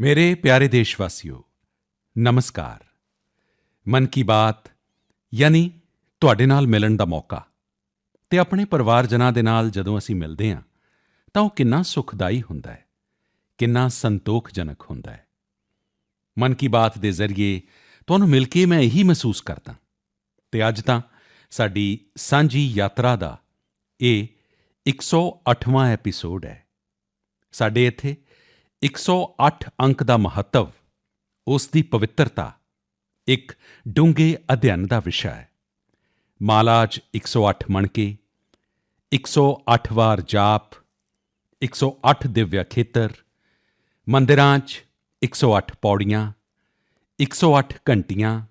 ਮੇਰੇ ਪਿਆਰੇ ਦੇਸ਼ਵਾਸੀਓ, ਨਮਸਕਾਰ। ਮਨ ਕੀ ਬਾਤ ਯਾਨੀ ਤੁਹਾਡੇ ਨਾਲ ਮਿਲਣ ਦਾ ਮੌਕਾ ਤੇ ਆਪਣੇ ਪਰਿਵਾਰਜਨਾਂ ਦੇ ਨਾਲ ਜਦੋਂ ਅਸੀਂ ਮਿਲਦੇ ਹਾਂ, ਤਾਂ ਉਹ ਕਿੰਨਾ ਸੁਖਦਾਈ ਹੁੰਦਾ ਹੈ, ਕਿੰਨਾ ਸੰਤੋਖਜਨਕ ਹੁੰਦਾ ਹੈ। ਮਨ ਕੀ ਬਾਤ ਦੇ ਜ਼ਰੀਏ ਤੁਹਾਨੂੰ ਮਿਲ ਕੇ ਮੈਂ ਇਹੀ ਮਹਿਸੂਸ ਕਰਦਾ ਤੇ ਅੱਜ ਤਾਂ ਸਾਡੀ ਸਾਂਝੀ ਯਾਤਰਾ ਦਾ ਇਹ 108ਵਾਂ ਐਪੀਸੋਡ ਹੈ। ਸਾਡੇ ਇੱਥੇ 108 ਅੰਕ ਦਾ ਮਹੱਤਵ, ਉਸ ਦੀ ਪਵਿੱਤਰਤਾ, ਇੱਕ ਡੂੰਘੇ ਅਧਿਐਨ ਦਾ ਵਿਸ਼ਾ ਹੈ। ਮਾਲਾ 'ਚ 108 ਮਣਕੇ 108 ਵਾਰ ਜਾਪ 108 ਦਿਵਯ ਖੇਤਰ, ਮੰਦਿਰਾਂ 'ਚ 108 ਪੌੜੀਆਂ 108 ਘੰਟੀਆਂ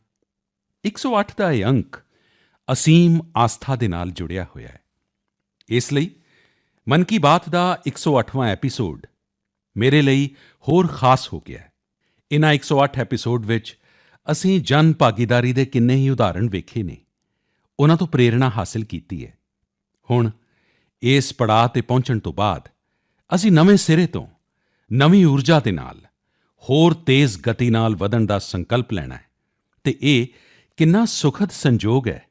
108 ਦਾ ਇਹ ਅੰਕ ਅਸੀਮ ਆਸਥਾ ਦੇ ਨਾਲ ਜੁੜਿਆ ਹੋਇਆ ਹੈ। ਇਸ ਲਈ ਮਨ ਕੀ ਬਾਤ ਦਾ 108ਵਾਂ ਐਪੀਸੋਡ ਮੇਰੇ ਲਈ ਹੋਰ ਖਾਸ ਹੋ ਗਿਆ ਹੈ। ਇਨ੍ਹਾਂ 108 ਐਪੀਸੋਡ ਵਿੱਚ ਅਸੀਂ ਜਨ ਭਾਗੀਦਾਰੀ ਦੇ ਕਿੰਨੇ ਹੀ ਉਦਾਹਰਣ ਵੇਖੇ ਨੇ। ਉਹਨਾਂ ਤੋਂ ਪ੍ਰੇਰਣਾ ਹਾਸਲ ਕੀਤੀ ਹੈ। ਹੁਣ ਇਸ ਪੜਾਅ ਤੇ ਪਹੁੰਚਣ ਤੋਂ ਬਾਅਦ ਅਸੀਂ ਨਵੇਂ ਸਿਰੇ ਤੋਂ ਨਵੀਂ ਊਰਜਾ ਦੇ ਨਾਲ ਹੋਰ ਤੇਜ਼ ਗਤੀ ਨਾਲ ਵਧਣ ਦਾ ਸੰਕਲਪ ਲੈਣਾ ਹੈ ਤੇ ਇਹ ਕਿੰਨਾ ਸੁਖਦ ਸੰਜੋਗ ਹੈ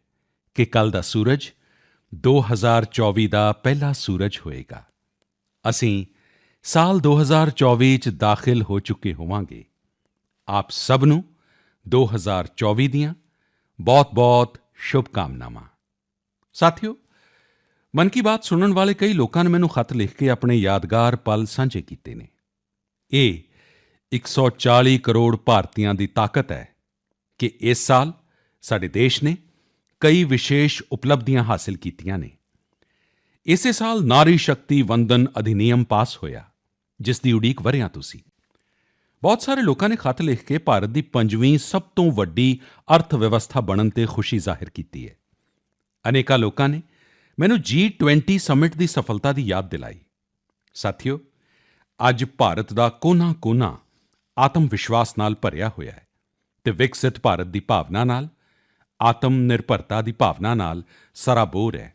ਕਿ ਕੱਲ ਦਾ ਸੂਰਜ 2024 ਦਾ ਪਹਿਲਾ ਸੂਰਜ ਹੋਏਗਾ। ਅਸੀਂ ਸਾਲ 2024 ਚ ਦਾਖਲ ਹੋ ਚੁੱਕੇ ਹੋਵਾਂਗੇ। ਆਪ ਸਭ ਨੂੰ 2024 ਦੀਆਂ ਬਹੁਤ-ਬਹੁਤ ਸ਼ੁਭਕਾਮਨਾਵਾਂ। ਸਾਥਿਓ, ਮਨ ਕੀ ਬਾਤ ਸੁਣਨ ਵਾਲੇ ਕਈ ਲੋਕਾਂ ਨੇ ਮੈਨੂੰ ਖਤ ਲਿਖ ਕੇ ਆਪਣੇ ਯਾਦਗਾਰ ਪਲ ਸਾਂਝੇ ਕੀਤੇ ਨੇ। ਇਹ 140 ਕਰੋੜ ਭਾਰਤੀਆਂ ਦੀ ਤਾਕਤ ਹੈ ਕਿ ਇਸ ਸਾਲ ਸਾਡੇ ਦੇਸ਼ ਨੇ ਕਈ ਵਿਸ਼ੇਸ਼ ਉਪਲਬਧੀਆਂ ਹਾਸਲ ਕੀਤੀਆਂ ਨੇ। ਇਸੇ ਸਾਲ ਨਾਰੀ ਸ਼ਕਤੀ ਵੰਦਨ ਅਧਿਨਿਯਮ ਪਾਸ ਹੋਇਆ। ਜਿਸ ਦੀ ਉਡੀਕ ਵਰਿਆਂ ਸੀ ਬਹੁਤ ਸਾਰੇ ਲੋਕਾਂ ਨੇ ਖਤ ਲਿਖ ਕੇ ਭਾਰਤ ਦੀ ਪੰਜਵੀਂ ਸਭ ਤੋਂ ਵੱਡੀ ਅਰਥ ਵਿਵਸਥਾ ਬਣਨ ਤੇ ਖੁਸ਼ੀ ਜ਼ਾਹਿਰ ਕੀਤੀ ਹੈ। ਅਨੇਕਾਂ ਲੋਕਾਂ ਨੇ ਮੈਨੂੰ G20 ਸਮਿਟ ਦੀ ਸਫਲਤਾ ਦੀ ਯਾਦ ਦਿਲਾਈ। ਸਾਥੀਓ, ਅੱਜ ਭਾਰਤ ਦਾ ਕੋਨਾ-ਕੋਨਾ ਆਤਮ ਵਿਸ਼ਵਾਸ ਨਾਲ ਭਰਿਆ ਹੋਇਆ ਹੈ ਤੇ ਵਿਕਸਿਤ ਭਾਰਤ ਦੀ ਭਾਵਨਾ ਨਾਲ ਆਤਮ ਨਿਰਭਰਤਾ ਦੀ ਭਾਵਨਾ ਨਾਲ ਸਰਾਬੋਰ ਹੈ।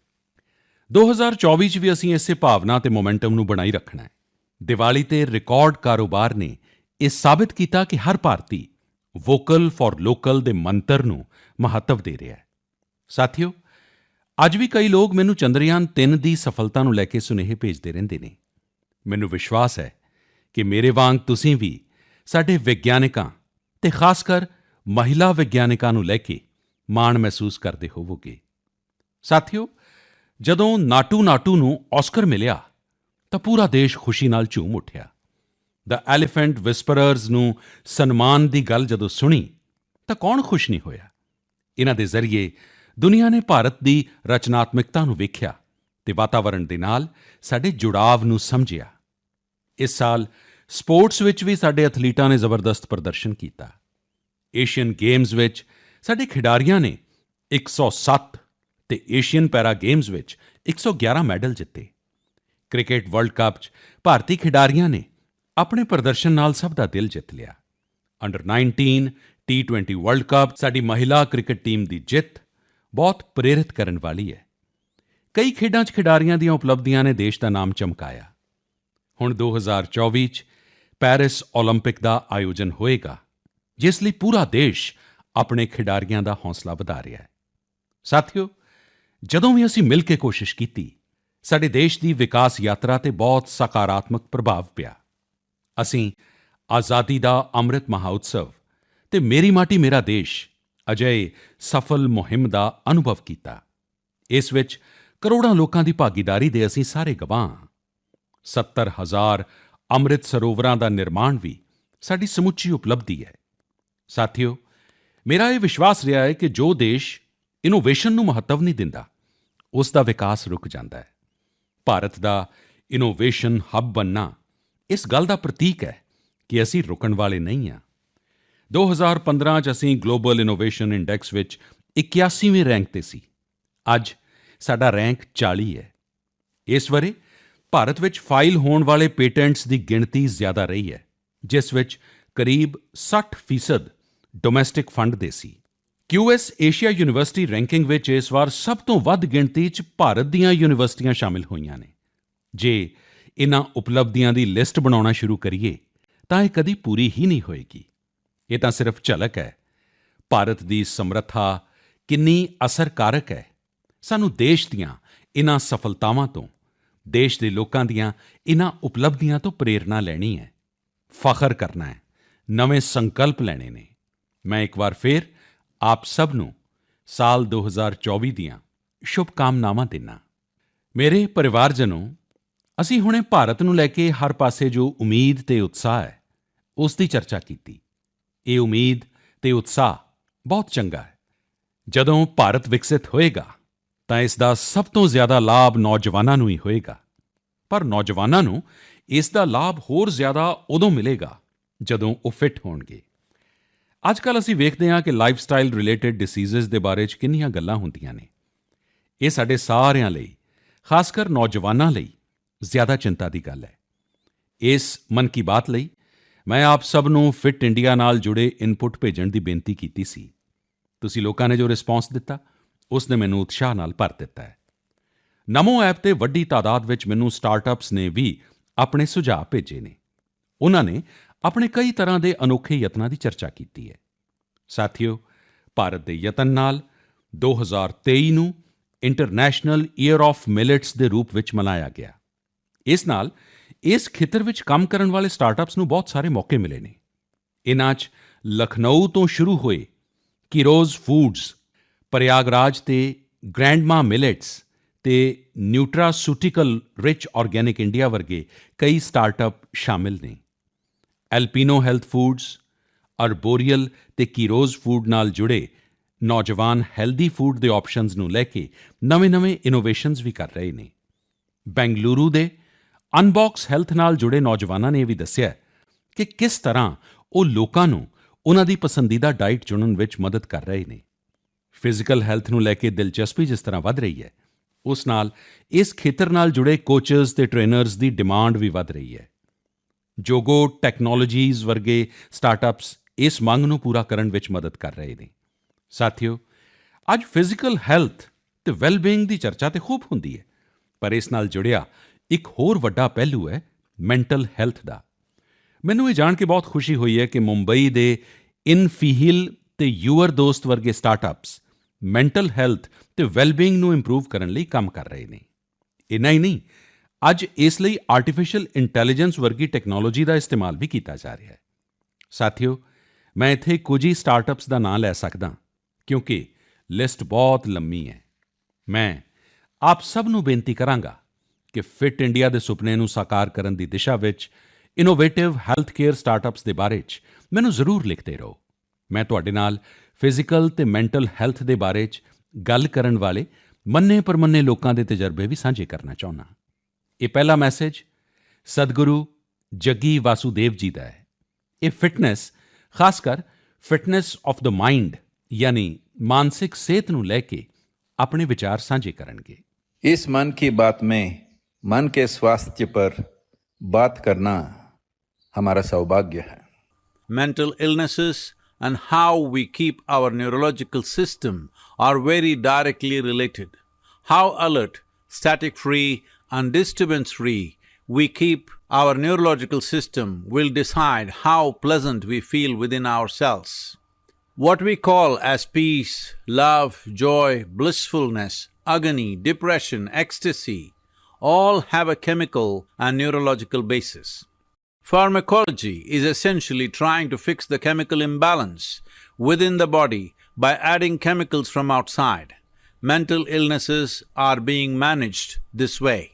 2024 ਚ ਵੀ ਅਸੀਂ ਇਸੇ ਭਾਵਨਾ ਤੇ ਮੋਮੈਂਟਮ ਨੂੰ ਬਣਾਈ ਰੱਖਣਾ ਹੈ। ਦੀਵਾਲੀ ਤੇ ਰਿਕਾਰਡ ਕਾਰੋਬਾਰ ਨੇ ਇਹ ਸਾਬਤ ਕੀਤਾ ਕਿ ਹਰ ਭਾਰਤੀ ਵੋਕਲ ਫਾਰ ਲੋਕਲ ਦੇ ਮੰਤਰ ਨੂੰ ਮਹੱਤਵ ਦੇ ਰਿਹਾ ਹੈ। ਸਾਥੀਓ, ਅੱਜ ਵੀ ਕਈ ਲੋਕ ਮੈਨੂੰ ਚੰਦਰਯਾਨ 3 ਦੀ ਸਫਲਤਾ ਨੂੰ ਲੈ ਕੇ ਸੁਨੇਹੇ ਭੇਜਦੇ ਰਹਿੰਦੇ ਨੇ। ਮੈਨੂੰ ਵਿਸ਼ਵਾਸ ਹੈ ਕਿ ਮੇਰੇ ਵਾਂਗ ਤੁਸੀਂ ਵੀ ਸਾਡੇ ਵਿਗਿਆਨਕਾਂ ਤੇ ਖਾਸ ਕਰ ਮਹਿਲਾ ਵਿਗਿਆਨਕਾਂ ਨੂੰ ਲੈ ਕੇ ਮਾਣ ਮਹਿਸੂਸ ਕਰਦੇ ਹੋਵੋਗੇ। ਸਾਥੀਓ, ਜਦੋਂ ਨਾਟੂ ਨਾਟੂ ਨੂੰ ਆਸਕਰ ਮਿਲਿਆ ਤਾਂ ਪੂਰਾ ਦੇਸ਼ ਖੁਸ਼ੀ ਨਾਲ ਝੂਮ ਉੱਠਿਆ। ਦ ਐਲੀਫੈਂਟ ਵਿਸਪਰਰਸ ਨੂੰ ਸਨਮਾਨ ਦੀ ਗੱਲ ਜਦੋਂ ਸੁਣੀ, ਤਾਂ ਕੌਣ ਖੁਸ਼ ਨਹੀਂ ਹੋਇਆ? ਇਹਨਾਂ ਦੇ ਜ਼ਰੀਏ ਦੁਨੀਆ ਨੇ ਭਾਰਤ ਦੀ ਰਚਨਾਤਮਕਤਾ ਨੂੰ ਵੇਖਿਆ ਤੇ ਵਾਤਾਵਰਣ ਦੇ ਨਾਲ ਸਾਡੇ ਜੁੜਾਵ ਨੂੰ ਸਮਝਿਆ। ਇਸ ਸਾਲ ਸਪੋਰਟਸ ਵਿੱਚ ਵੀ ਸਾਡੇ ਐਥਲੀਟਾਂ ਨੇ ਜ਼ਬਰਦਸਤ ਪ੍ਰਦਰਸ਼ਨ ਕੀਤਾ। ਏਸ਼ੀਅਨ ਗੇਮਸ ਵਿੱਚ ਸਾਡੇ ਖਿਡਾਰੀਆਂ ਨੇ 107 ਤੇ ਏਸ਼ੀਅਨ ਪੈਰਾ ਗੇਮਸ ਵਿੱਚ 111 ਮੈਡਲ ਜਿੱਤੇ। ਕ੍ਰਿਕਟ ਵਰਲਡ ਕੱਪ 'ਚ ਭਾਰਤੀ ਖਿਡਾਰੀਆਂ ਨੇ ਆਪਣੇ ਪ੍ਰਦਰਸ਼ਨ ਨਾਲ ਸਭ ਦਾ ਦਿਲ ਜਿੱਤ ਲਿਆ ਅੰਡਰ 19 ਟੀ20 ਵਰਲਡ ਕੱਪ ਸਾਡੀ ਮਹਿਲਾ ਕ੍ਰਿਕਟ ਟੀਮ ਦੀ ਜਿੱਤ ਬਹੁਤ ਪ੍ਰੇਰਿਤ ਕਰਨ ਵਾਲੀ ਹੈ ਕਈ ਖੇਡਾਂ 'ਚ ਖਿਡਾਰੀਆਂ ਦੀਆਂ ਉਪਲਬਧੀਆਂ ਨੇ ਦੇਸ਼ ਦਾ ਨਾਮ ਚਮਕਾਇਆ ਹੁਣ 2024 'ਚ ਪੈਰਿਸ 올림픽 ਦਾ ਆਯੋਜਨ ਹੋਏਗਾ ਜਿਸ ਲਈ ਪੂਰਾ ਦੇਸ਼ ਆਪਣੇ ਖਿਡਾਰੀਆਂ ਦਾ ਹੌਸਲਾ ਵਧਾ ਰਿਹਾ ਹੈ ਸਾਥੀਓ ਜਦੋਂ ਵੀ ਅਸੀਂ ਮਿਲ ਕੇ ਕੋਸ਼ਿਸ਼ ਕੀਤੀ ਸਾਡੇ ਦੇਸ਼ ਦੀ ਵਿਕਾਸ ਯਾਤਰਾ ਤੇ ਬਹੁਤ ਸਕਾਰਾਤਮਕ ਪ੍ਰਭਾਵ ਪਿਆ। ਅਸੀਂ ਆਜ਼ਾਦੀ ਦਾ ਅੰਮ੍ਰਿਤ ਮਹਾਉਤਸਵ ਤੇ ਮੇਰੀ ਮਾਟੀ ਮੇਰਾ ਦੇਸ਼ ਅਜਿਹੇ ਸਫਲ ਮੁਹਿੰਮ ਦਾ ਅਨੁਭਵ ਕੀਤਾ। ਇਸ ਵਿੱਚ ਕਰੋੜਾਂ ਲੋਕਾਂ ਦੀ ਭਾਗੀਦਾਰੀ ਦੇ ਅਸੀਂ ਸਾਰੇ ਗਵਾਹ ਹਾਂ। 70 ਹਜ਼ਾਰ ਅੰਮ੍ਰਿਤ ਸਰੋਵਰਾਂ ਦਾ ਨਿਰਮਾਣ ਵੀ ਸਾਡੀ ਸਮੁੱਚੀ ਉਪਲਬਧੀ ਹੈ। ਸਾਥੀਓ, ਮੇਰਾ ਇਹ ਵਿਸ਼ਵਾਸ ਰਿਹਾ ਹੈ ਕਿ ਜੋ ਦੇਸ਼ ਇਨੋਵੇਸ਼ਨ ਨੂੰ ਮਹੱਤਵ ਨਹੀਂ ਦਿੰਦਾ, ਉਸ ਦਾ ਵਿਕਾਸ ਰੁਕ ਜਾਂਦਾ ਹੈ। ਭਾਰਤ ਦਾ ਇਨੋਵੇਸ਼ਨ ਹੱਬ ਬਣਨਾ ਇਸ ਗੱਲ ਦਾ ਪ੍ਰਤੀਕ ਹੈ ਕਿ ਅਸੀਂ ਰੁਕਣ ਵਾਲੇ ਨਹੀਂ ਹਾਂ। 2015 ਚ ਅਸੀਂ ਗਲੋਬਲ ਇਨੋਵੇਸ਼ਨ ਇੰਡੈਕਸ ਵਿੱਚ 81ਵੇਂ ਰੈਂਕ ਤੇ ਸੀ। ਅੱਜ ਸਾਡਾ ਰੈਂਕ 40 ਹੈ। ਇਸ ਵਰੇ ਭਾਰਤ ਵਿੱਚ ਫਾਈਲ ਹੋਣ ਵਾਲੇ ਪੇਟੈਂਟਸ ਦੀ ਗਿਣਤੀ ਜ਼ਿਆਦਾ ਰਹੀ ਹੈ, ਜਿਸ ਵਿੱਚ ਕਰੀਬ 60% ਡੋਮੈਸਟਿਕ ਫੰਡ ਦੇ ਸੀ। QS ਏਸ਼ੀਆ ਯੂਨੀਵਰਸਿਟੀ ਰੈਂਕਿੰਗ ਵਿੱਚ ਇਸ ਵਾਰ ਸਭ ਤੋਂ ਵੱਧ ਗਿਣਤੀ 'ਚ ਭਾਰਤ ਦੀਆਂ ਯੂਨੀਵਰਸਿਟੀਆਂ ਸ਼ਾਮਿਲ ਹੋਈਆਂ ਨੇ। ਜੇ ਇਨ੍ਹਾਂ ਉਪਲਬਧੀਆਂ ਦੀ ਲਿਸਟ ਬਣਾਉਣਾ ਸ਼ੁਰੂ ਕਰੀਏ, ਤਾਂ ਇਹ ਕਦੀ ਪੂਰੀ ਹੀ ਨਹੀਂ ਹੋਏਗੀ। ਇਹ ਤਾਂ ਸਿਰਫ ਝਲਕ ਹੈ। ਭਾਰਤ ਦੀ ਸਮਰੱਥਾ ਕਿੰਨੀ ਅਸਰਕਾਰਕ ਹੈ। ਸਾਨੂੰ ਦੇਸ਼ ਦੀਆਂ ਇਨ੍ਹਾਂ ਸਫਲਤਾਵਾਂ ਤੋਂ, ਦੇਸ਼ ਦੇ ਲੋਕਾਂ ਦੀਆਂ ਇਨ੍ਹਾਂ ਉਪਲਬਧੀਆਂ ਤੋਂ ਪ੍ਰੇਰਣਾ ਲੈਣੀ ਹੈ। ਫਖਰ ਕਰਨਾ ਹੈ। ਨਵੇਂ ਸੰਕਲਪ ਲੈਣੇ ਨੇ। ਮੈਂ ਇੱਕ ਵਾਰ ਫੇਰ ਆਪ ਸਭ ਨੂੰ ਸਾਲ 2024 ਦੀਆਂ ਸ਼ੁਭ ਕਾਮਨਾਵਾਂ ਦਿੰਦਾ ਮੇਰੇ ਪਰਿਵਾਰਜਨੋ, ਅਸੀਂ ਹੁਣੇ ਭਾਰਤ ਨੂੰ ਲੈ ਕੇ ਹਰ ਪਾਸੇ ਜੋ ਉਮੀਦ ਤੇ ਉਤਸ਼ਾਹ ਹੈ, ਉਸ ਦੀ ਚਰਚਾ ਕੀਤੀ। ਇਹ ਉਮੀਦ ਤੇ ਉਤਸ਼ਾਹ ਬਹੁਤ ਚੰਗਾ ਹੈ। ਜਦੋਂ ਭਾਰਤ ਵਿਕਸਿਤ ਹੋਏਗਾ, ਤਾਂ ਇਸ ਦਾ ਸਭ ਤੋਂ ਜ਼ਿਆਦਾ ਲਾਭ ਨੌਜਵਾਨਾਂ ਨੂੰ ਹੀ ਹੋਏਗਾ। ਪਰ ਨੌਜਵਾਨਾਂ ਨੂੰ ਇਸ ਦਾ ਲਾਭ ਹੋਰ ਜ਼ਿਆਦਾ ਉਦੋਂ ਮਿਲੇਗਾ ਜਦੋਂ ਉਹ ਫਿੱਟ ਹੋਣਗੇ। ਅੱਜ ਕੱਲ ਅਸੀਂ ਵੇਖਦੇ ਹਾਂ ਕਿ ਲਾਈਫ ਸਟਾਈਲ ਰਿਲੇਟਡ ਡਿਸੀਜ਼ਸ ਦੇ ਬਾਰੇ ਚ ਕਿੰਨੀਆਂ ਗੱਲਾਂ ਹੁੰਦੀਆਂ ਨੇ। ਇਹ ਸਾਡੇ ਸਾਰਿਆਂ ਲਈ ਖਾਸ ਕਰ ਨੌਜਵਾਨਾਂ ਲਈ, ਜ਼ਿਆਦਾ ਚਿੰਤਾ ਦੀ ਗੱਲ ਹੈ। ਇਸ ਮਨ ਕੀ ਬਾਤ ਲਈ ਮੈਂ ਆਪ ਸਭ ਨੂੰ ਫਿਟ ਇੰਡੀਆ ਨਾਲ ਜੁੜੇ ਇਨਪੁਟ ਭੇਜਣ ਦੀ ਬੇਨਤੀ ਕੀਤੀ ਸੀ। ਤੁਸੀਂ ਲੋਕਾਂ ਨੇ ਜੋ ਰਿਸਪੌਂਸ ਦਿੱਤਾ ਉਸ ਨੇ ਮੈਨੂੰ ਉਤਸ਼ਾਹ ਨਾਲ ਭਰ ਦਿੱਤਾ ਹੈ। ਨਮੋ ਐਪ ਤੇ ਵੱਡੀ ਤਾਦਾਦ ਵਿੱਚ ਮੈਨੂੰ ਸਟਾਰਟਅਪਸ ਨੇ ਵੀ ਆਪਣੇ ਸੁਝਾਅ ਭੇਜੇ ਨੇ। ਉਹਨਾਂ ਨੇ ਆਪਣੇ ਕਈ ਤਰ੍ਹਾਂ ਦੇ ਅਨੋਖੇ ਯਤਨਾਂ ਦੀ ਚਰਚਾ ਕੀਤੀ ਹੈ। ਸਾਥੀਓ, ਭਾਰਤ ਦੇ ਯਤਨ ਨਾਲ 2023 ਨੂੰ ਇੰਟਰਨੈਸ਼ਨਲ ਈਅਰ ਆਫ ਮਿਲਟਸ ਦੇ ਰੂਪ ਵਿੱਚ ਮਨਾਇਆ ਗਿਆ। ਇਸ ਨਾਲ ਇਸ ਖੇਤਰ ਵਿੱਚ ਕੰਮ ਕਰਨ ਵਾਲੇ ਸਟਾਰਟਅਪਸ ਨੂੰ ਬਹੁਤ ਸਾਰੇ ਮੌਕੇ ਮਿਲੇ ਨੇ। ਇਨ੍ਹਾਂ 'ਚ ਲਖਨਊ ਤੋਂ ਸ਼ੁਰੂ ਹੋਏ ਕਿਰੋਜ਼ ਫੂਡਸ ਪ੍ਰਯਾਗਰਾਜ ਤੇ ਗ੍ਰੈਂਡਮਾ ਮਿਲਟਸ ਤੇ ਨਿਊਟਰਾਸੂਟੀਕਲ ਰਿਚ ਆਰਗੈਨਿਕ ਇੰਡੀਆ ਵਰਗੇ ਕਈ ਸਟਾਰਟਅਪ ਸ਼ਾਮਿਲ ਨੇ। ਐਲਪੀਨੋ ਹੈਲਥ ਫੂਡਸ, ਅਰਬੋਰੀਅਲ ਤੇ ਕੀਰੋਜ਼ ਫੂਡ ਨਾਲ ਜੁੜੇ ਨੌਜਵਾਨ ਹੈਲਦੀ ਫੂਡ ਦੇ ਆਪਸ਼ਨਸ ਨੂੰ ਲੈ ਕੇ ਨਵੇਂ-ਨਵੇਂ ਇਨੋਵੇਸ਼ਨਸ ਵੀ ਕਰ ਰਹੇ ਨੇ। ਬੈਂਗਲੁਰੂ ਦੇ ਅਨਬਾਕਸ ਹੈਲਥ ਨਾਲ ਜੁੜੇ ਨੌਜਵਾਨਾਂ ਨੇ ਇਹ ਵੀ ਦੱਸਿਆ ਕਿ ਕਿਸ ਤਰ੍ਹਾਂ ਉਹ ਲੋਕਾਂ ਨੂੰ ਉਹਨਾਂ ਦੀ ਪਸੰਦੀਦਾ ਡਾਈਟ ਚੁਣਨ ਵਿੱਚ ਮਦਦ ਕਰ ਰਹੇ ਨੇ। ਫਿਜ਼ੀਕਲ ਹੈਲਥ ਨੂੰ ਲੈ ਕੇ ਦਿਲਚਸਪੀ ਜਿਸ ਤਰ੍ਹਾਂ ਵੱਧ ਰਹੀ ਹੈ, ਉਸ ਨਾਲ ਇਸ ਖੇਤਰ ਨਾਲ ਜੁੜੇ ਕੋਚਸ ਤੇ ਟ੍ਰੇਨਰਸ ਦੀ ਡਿਮਾਂਡ ਵੀ ਵੱਧ ਰਹੀ ਹੈ। ਜੋਗੋ ਟੈਕਨੋਲੋਜੀਜ਼ ਵਰਗੇ ਸਟਾਰਟਅਪਸ ਇਸ ਮੰਗ ਨੂੰ ਪੂਰਾ ਕਰਨ ਵਿੱਚ ਮਦਦ ਕਰ ਰਹੇ ਨੇ। ਸਾਥੀਓ, ਅੱਜ ਫਿਜ਼ੀਕਲ ਹੈਲਥ ਤੇ ਵੈਲਬੀਇੰਗ ਦੀ ਚਰਚਾ ਤੇ ਖੂਬ ਹੁੰਦੀ ਹੈ, ਪਰ ਇਸ ਨਾਲ ਜੁੜਿਆ ਇੱਕ ਹੋਰ ਵੱਡਾ ਪਹਿਲੂ ਹੈ ਮੈਂਟਲ ਹੈਲਥ ਦਾ। ਮੈਨੂੰ ਇਹ ਜਾਣ ਕੇ ਬਹੁਤ ਖੁਸ਼ੀ ਹੋਈ ਹੈ ਕਿ ਮੁੰਬਈ ਦੇ ਇਨਫੀਹੀਲ ਤੇ ਯੂਅਰ ਦੋਸਤ ਵਰਗੇ ਸਟਾਰਟਅਪਸ ਮੈਂਟਲ ਹੈਲਥ ਤੇ ਵੈਲਬੀਇੰਗ ਨੂੰ ਇੰਪਰੂਵ ਕਰਨ ਲਈ ਕੰਮ ਕਰ ਰਹੇ ਨੇ। ਇਨਾ ਹੀ ਨਹੀਂ ਅੱਜ ਇਸ ਲਈ ਆਰਟੀਫੀਸ਼ੀਅਲ ਇੰਟੈਲੀਜੈਂਸ ਵਰਗੀ ਟੈਕਨੋਲੋਜੀ ਦਾ ਇਸਤੇਮਾਲ ਵੀ ਕੀਤਾ ਜਾ ਰਿਹਾ ਹੈ। ਸਾਥੀਓ, ਮੈਂ ਇੱਥੇ ਕੁਝ ਹੀ ਸਟਾਰਟਅਪਸ ਦਾ ਨਾਮ ਲੈ ਸਕਦਾ ਕਿਉਂਕਿ ਲਿਸਟ ਬਹੁਤ ਲੰਮੀ ਹੈ। ਮੈਂ ਆਪ ਸਭ ਨੂੰ ਬੇਨਤੀ ਕਰਾਂਗਾ ਕਿ ਫਿਟ ਇੰਡੀਆ ਦੇ ਸੁਪਨੇ ਨੂੰ ਸਾਕਾਰ ਕਰਨ ਦੀ ਦਿਸ਼ਾ ਵਿੱਚ ਇਨੋਵੇਟਿਵ ਹੈਲਥ ਕੇਅਰ ਸਟਾਰਟਅਪਸ ਦੇ ਬਾਰੇ 'ਚ ਮੈਨੂੰ ਜ਼ਰੂਰ ਲਿਖਦੇ ਰਹੋ। ਮੈਂ ਤੁਹਾਡੇ ਨਾਲ ਫਿਜ਼ੀਕਲ ਤੇ ਮੈਂਟਲ ਹੈਲਥ ਦੇ ਬਾਰੇ 'ਚ ਗੱਲ ਕਰਨ ਵਾਲੇ ਮੰਨੇ ਪਰਮੰਨੇ ਲੋਕਾਂ ਦੇ ਤਜਰਬੇ ਵੀ ਸਾਂਝੇ ਕਰਨਾ ਚਾਹੁੰਦਾ ਇਹ ਪਹਿਲਾ ਮੈਸੇਜ ਸਦਗੁਰੂ ਜੱਗੀ ਵਾਸੂਦੇਵ ਜੀ ਦਾ ਹੈ ਇਹ ਫਿਟਨੈਸ ਖਾਸ ਕਰ ਫਿਟਨੈਸ ਆਫ ਦਾ ਮਾਈਂਡ ਯਾਨੀ ਮਾਨਸਿਕ ਸਿਹਤ ਨੂੰ ਲੈ ਕੇ ਆਪਣੇ ਵਿਚਾਰ ਸਾਂਝੇ ਕਰਨਗੇ इस मन की बात में मन के स्वास्थ्य पर बात करना हमारा सौभाग्य है mental illnesses and how we keep our neurological system are very directly related. How alert, static free, and disturbance free we keep our neurological system will decide how pleasant we feel within ourselves. What we call as peace, love, joy, blissfulness, agony, depression, ecstasy all have a chemical and neurological basis. Pharmacology is essentially trying to fix the chemical imbalance within the body by adding chemicals from outside. Mental illnesses are being managed this way.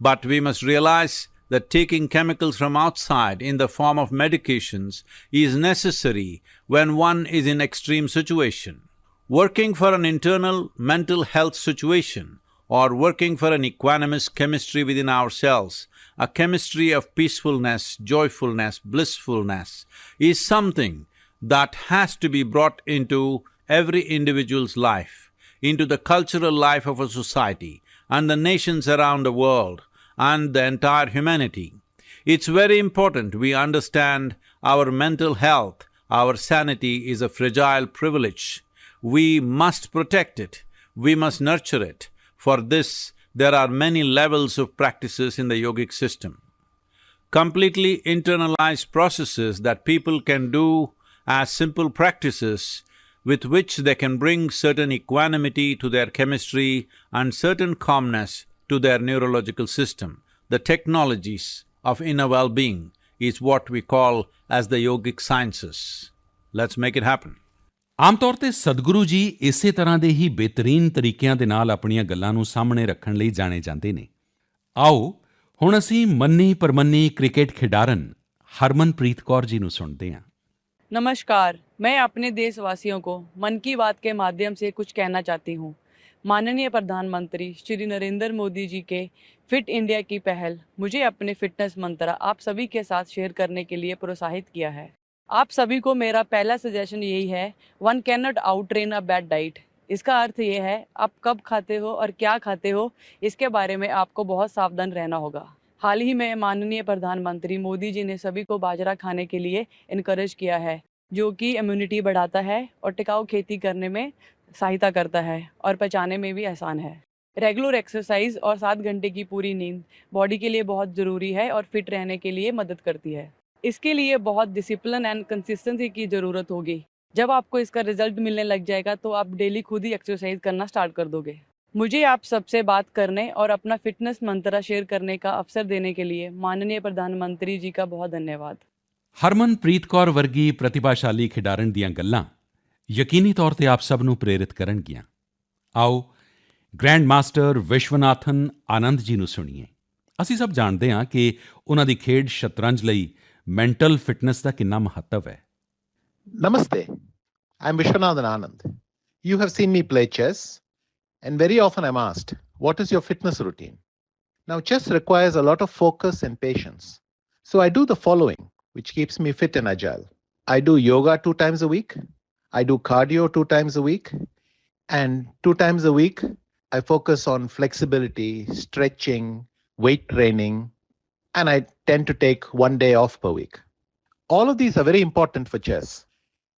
But we must realize that taking chemicals from outside in the form of medications is necessary when one is in extreme situation. Working for an internal mental health situation or working for an equanimous chemistry within ourselves, a chemistry of peacefulness, joyfulness, blissfulness, is something that has to be brought into every individual's life, into the cultural life of a society and the nations around the world and the entire humanity. It's very important we understand our mental health, our sanity is a fragile privilege. We must protect it, we must nurture it. For this, there are many levels of practices in the yogic system. completely internalized processes that people can do as simple practices with which they can bring certain equanimity to their chemistry and certain calmness to their neurological system. The technologies of inner well-being is what we call as the yogic sciences. Let's make it happen. ਆਮ ਤੌਰ ਤੇ ਸਤਿਗੁਰੂ ਜੀ ਇਸੇ ਤਰ੍ਹਾਂ ਦੇ ਹੀ ਬਿਹਤਰੀਨ ਤਰੀਕਿਆਂ ਦੇ ਨਾਲ ਆਪਣੀਆਂ ਗੱਲਾਂ ਨੂੰ ਸਾਹਮਣੇ ਰੱਖਣ ਲਈ ਜਾਣੇ ਜਾਂਦੇ ਨੇ ਆਓ ਹੁਣ ਅਸੀਂ ਮੰਨੀ ਪਰਮੰਨੀ ਕ੍ਰਿਕਟ ਖਿਡਾਰਨ ਹਰਮਨਪ੍ਰੀਤ ਕੌਰ ਜੀ ਨੂੰ ਸੁਣਦੇ ਹਾਂ नमस्कार, मैं अपने देशवासियों को मन की बात के माध्यम से कुछ कहना चाहती हूँ। माननीय प्रधानमंत्री श्री नरेंद्र मोदी जी के फिट इंडिया की पहल मुझे अपने फिटनेस मंत्र आप सभी के साथ शेयर करने के लिए प्रोत्साहित किया है। आप सभी को मेरा पहला सजेशन यही है one can not out train a bad diet इसका अर्थ ये है, आप कब खाते हो और क्या खाते हो, इसके बारे में आपको बहुत सावधान रहना होगा। हाल ही में माननीय प्रधानमंत्री मोदी जी ने सभी को बाजरा खाने के लिए इनकरेज किया है, जो कि इम्यूनिटी बढ़ाता है और टिकाऊ खेती करने में सहायता करता है और पचाने में भी आसान है। रेगुलर एक्सरसाइज और सात घंटे की पूरी नींद बॉडी के लिए बहुत ज़रूरी है और फिट रहने के लिए मदद करती है। इसके लिए बहुत डिसिप्लिन एंड कंसिस्टेंसी की ज़रूरत होगी। जब आपको इसका रिज़ल्ट मिलने लग जाएगा तो आप डेली खुद ही एक्सरसाइज करना स्टार्ट कर दोगे। मुझे आप सबसे बात करने और अपना फिटनेस मंत्र शेयर करने का अवसर देने के लिए माननीय प्रधानमंत्री जी का बहुत धन्यवाद ਹਰਮਨਪ੍ਰੀਤ ਕੌਰ ਵਰਗੀ ਪ੍ਰਤਿਭਾਸ਼ਾਲੀ ਖਿਡਾਰਨ ਦੀਆਂ ਗੱਲਾਂ ਯਕੀਨੀ ਤੌਰ ਤੇ ਆਪ ਸਭ ਨੂੰ ਪ੍ਰੇਰਿਤ ਕਰਨਗੀਆਂ ਆਓ ਗ੍ਰੈਂਡ ਮਾਸਟਰ ਵਿਸ਼ਵਨਾਥਨ ਆਨੰਦ ਜੀ ਨੂੰ ਸੁਣੀਏ ਅਸੀਂ ਸਭ ਜਾਣਦੇ ਹਾਂ ਕਿ ਉਹਨਾਂ ਦੀ ਖੇਡ ਸ਼ਤਰੰਜ ਲਈ ਮੈਂਟਲ ਫਿਟਨੈਸ ਦਾ ਕਿੰਨਾ ਮਹੱਤਵ ਹੈ Namaste. I'm Vishwanathan Anand. You have seen me play chess, and very often I'm asked, What is your fitness routine? Now, chess requires a lot of focus and patience. So I do the following, which keeps me fit and agile. I do yoga two times a week, I do cardio two times a week, and two times a week, I focus on flexibility, stretching, weight training, and I tend to take one day off per week. All of these are very important for chess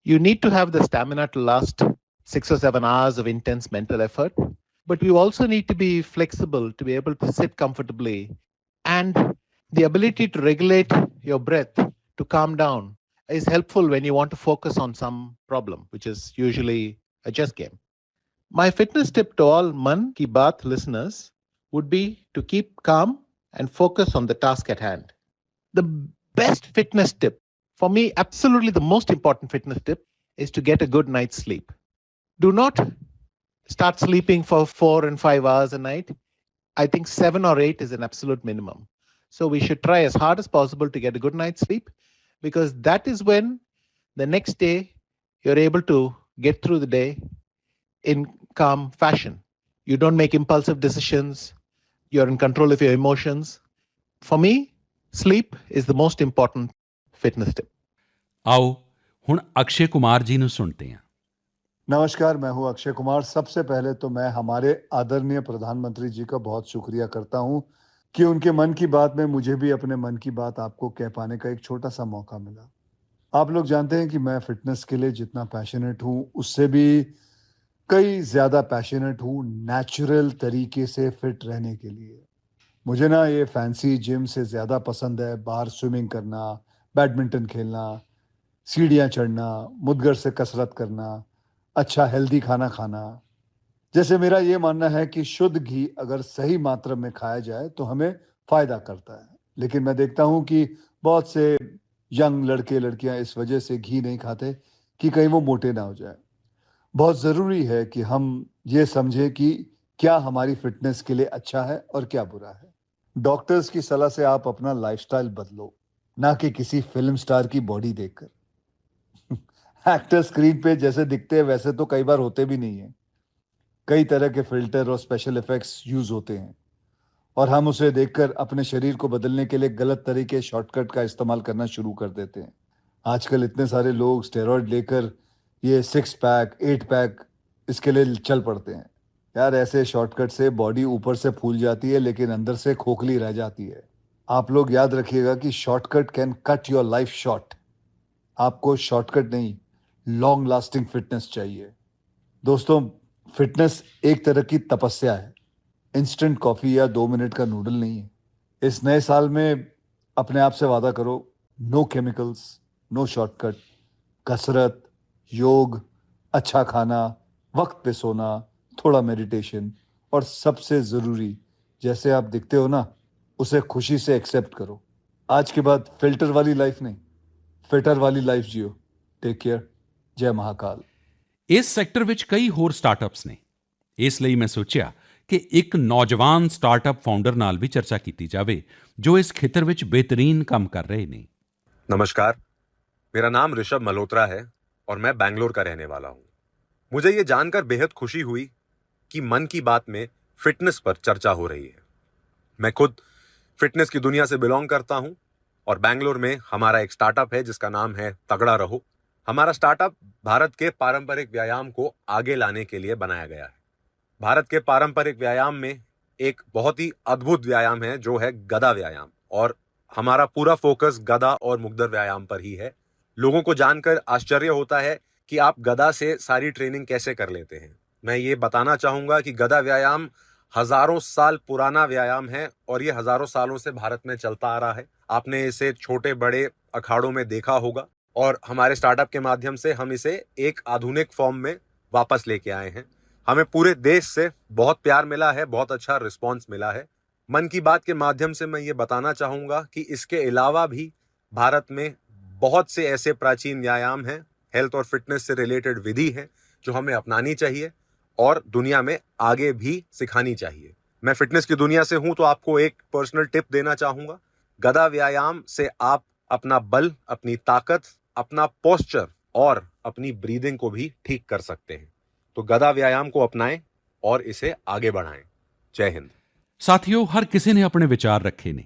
you need to have the stamina to last six or seven hours of intense mental effort. But you also need to be flexible to be able to sit comfortably and the ability to regulate your breath to calm down is helpful when you want to focus on some problem, which is usually a chess game. My fitness tip to all Man Ki Baat listeners would be to keep calm and focus on the task at hand. The best fitness tip for me, absolutely the most important fitness tip is to get a good night's sleep Do not start sleeping for four and five hours a night. I think seven or eight is an absolute minimum. So we should try as hard as possible to get a good night's sleep because that is when the next day you're able to get through the day in calm fashion. You don't make impulsive decisions. You're in control of your emotions. For me, sleep is the most important fitness tip. ਆਓ ਹੁਣ ਅਕਸ਼ੇ ਕੁਮਾਰ ਜੀ ਨੂੰ ਸੁਣਦੇ ਹਾਂ नमस्कार, मैं हूँ अक्षय कुमार। सबसे पहले तो मैं हमारे आदरणीय प्रधानमंत्री जी का बहुत शुक्रिया करता हूँ कि उनके मन की बात में मुझे भी अपने मन की बात आपको कह पाने का एक छोटा सा मौका मिला। आप लोग जानते हैं कि मैं फिटनेस के लिए जितना पैशनेट हूँ, उससे भी कई ज़्यादा पैशनेट हूँ नेचुरल तरीके से फिट रहने के लिए। मुझे ना ये फैंसी जिम से ज़्यादा पसंद है, बाहर स्विमिंग करना, बैडमिंटन खेलना, सीढ़ियाँ चढ़ना, मुदगर से कसरत करना अच्छा हेल्दी खाना खाना। जैसे मेरा ये मानना है कि शुद्ध घी अगर सही मात्रा में खाया जाए तो हमें फ़ायदा करता है। लेकिन मैं देखता हूँ कि बहुत से यंग लड़के, लड़कियाँ इस वजह से घी नहीं खाते कि कहीं वो मोटे ना हो जाए। बहुत ज़रूरी है कि हम ये समझें कि क्या हमारी फिटनेस के लिए अच्छा है और क्या बुरा है। डॉक्टर्स की सलाह से आप अपना लाइफस्टाइल बदलो, ना कि किसी फ़िल्म स्टार की बॉडी देखकर। एक्टर स्क्रीन पे जैसे दिखते हैं, वैसे तो कई बार होते भी नहीं है। कई तरह के फ़िल्टर और स्पेशल इफेक्ट्स यूज़ होते हैं। और हम उसे देखकर अपने शरीर को बदलने के लिए गलत तरीके शॉर्टकट का इस्तेमाल करना शुरू कर देते हैं। आजकल इतने सारे लोग स्टेरॉयड लेकर ये सिक्स पैक एट पैक इसके लिए चल पड़ते हैं। यार, ऐसे शॉर्टकट से बॉडी ऊपर से फूल जाती है, लेकिन अंदर से खोखली रह जाती है। आप लोग याद रखिएगा कि shortcut can cut your life short आपको शॉर्टकट नहीं लॉन्ग लास्टिंग फिटनेस चाहिए। दोस्तों फिटनेस एक तरह की तपस्या है। इंस्टेंट कॉफ़ी या दो मिनट का नूडल नहीं है। इस नए साल में अपने आप से वादा करो नो केमिकल्स नो शॉर्टकट कसरत, योग अच्छा खाना, वक्त पे सोना, थोड़ा मेडिटेशन और सबसे ज़रूरी, जैसे आप दिखते हो ना, उसे खुशी से एक्सेप्ट करो। आज के बाद फ़िल्टर वाली लाइफ नहीं। फिटर वाली लाइफ जियो। टेक केयर जय महाकाल ਇਸ ਸੈਕਟਰ ਵਿੱਚ ਕਈ ਹੋਰ ਸਟਾਰਟਅਪਸ ਨੇ ਇਸ ਲਈ ਮੈਂ ਸੋਚਿਆ ਕਿ ਇੱਕ ਨੌਜਵਾਨ ਸਟਾਰਟਅਪ ਫਾਊਂਡਰ ਨਾਲ ਵੀ ਚਰਚਾ ਕੀਤੀ ਜਾਵੇ ਜੋ ਇਸ ਖੇਤਰ ਵਿੱਚ ਬਿਹਤਰੀਨ ਕੰਮ ਕਰ ਰਹੇ ਨੇ नमस्कार मेरा नाम ऋषभ मल्होत्रा है और मैं बैंगलोर का रहने वाला हूं मुझे ये जानकर बेहद खुशी हुई कि मन की बात में फिटनेस पर चर्चा हो रही है मैं खुद फिटनेस की दुनिया से बिलोंग करता हूं और बैंगलोर में हमारा एक स्टार्टअप है जिसका नाम है तगड़ा रहो हमारा स्टार्टअप भारत के पारंपरिक व्यायाम को आगे लाने के लिए बनाया गया है। भारत के पारंपरिक व्यायाम में एक बहुत ही अद्भुत व्यायाम है, जो है गदा व्यायाम। और हमारा पूरा फोकस गदा और मुग्दर व्यायाम पर ही है। लोगों को जानकर आश्चर्य होता है कि आप गदा से सारी ट्रेनिंग कैसे कर लेते हैं। मैं ये बताना चाहूँगा कि गदा व्यायाम हज़ारों साल पुराना व्यायाम है और ये हज़ारों सालों से भारत में चलता आ रहा है। आपने इसे छोटे बड़े अखाड़ों में देखा होगा। और हमारे स्टार्टअप के माध्यम से हम इसे एक आधुनिक फॉर्म में वापस लेके आए हैं। हमें पूरे देश से बहुत प्यार मिला है, बहुत अच्छा रिस्पॉन्स मिला है। मन की बात के माध्यम से मैं ये बताना चाहूँगा कि इसके अलावा भी भारत में बहुत से ऐसे प्राचीन व्यायाम हैं हेल्थ और फिटनेस से रिलेटेड विधि है, जो हमें अपनानी चाहिए और दुनिया में आगे भी सिखानी चाहिए। मैं फिटनेस की दुनिया से हूँ तो आपको एक पर्सनल टिप देना चाहूँगा। गदा व्यायाम से आप अपना बल, अपनी ताकत अपना पोस्चर और अपनी ब्रीदिंग को भी ठीक कर सकते हैं तो गदा व्यायाम को अपनाएं और इसे आगे बढ़ाएं जय हिंद ਸਾਥੀਓ ਹਰ ਕਿਸੇ ਨੇ ਆਪਣੇ ਵਿਚਾਰ ਰੱਖੇ ਨੇ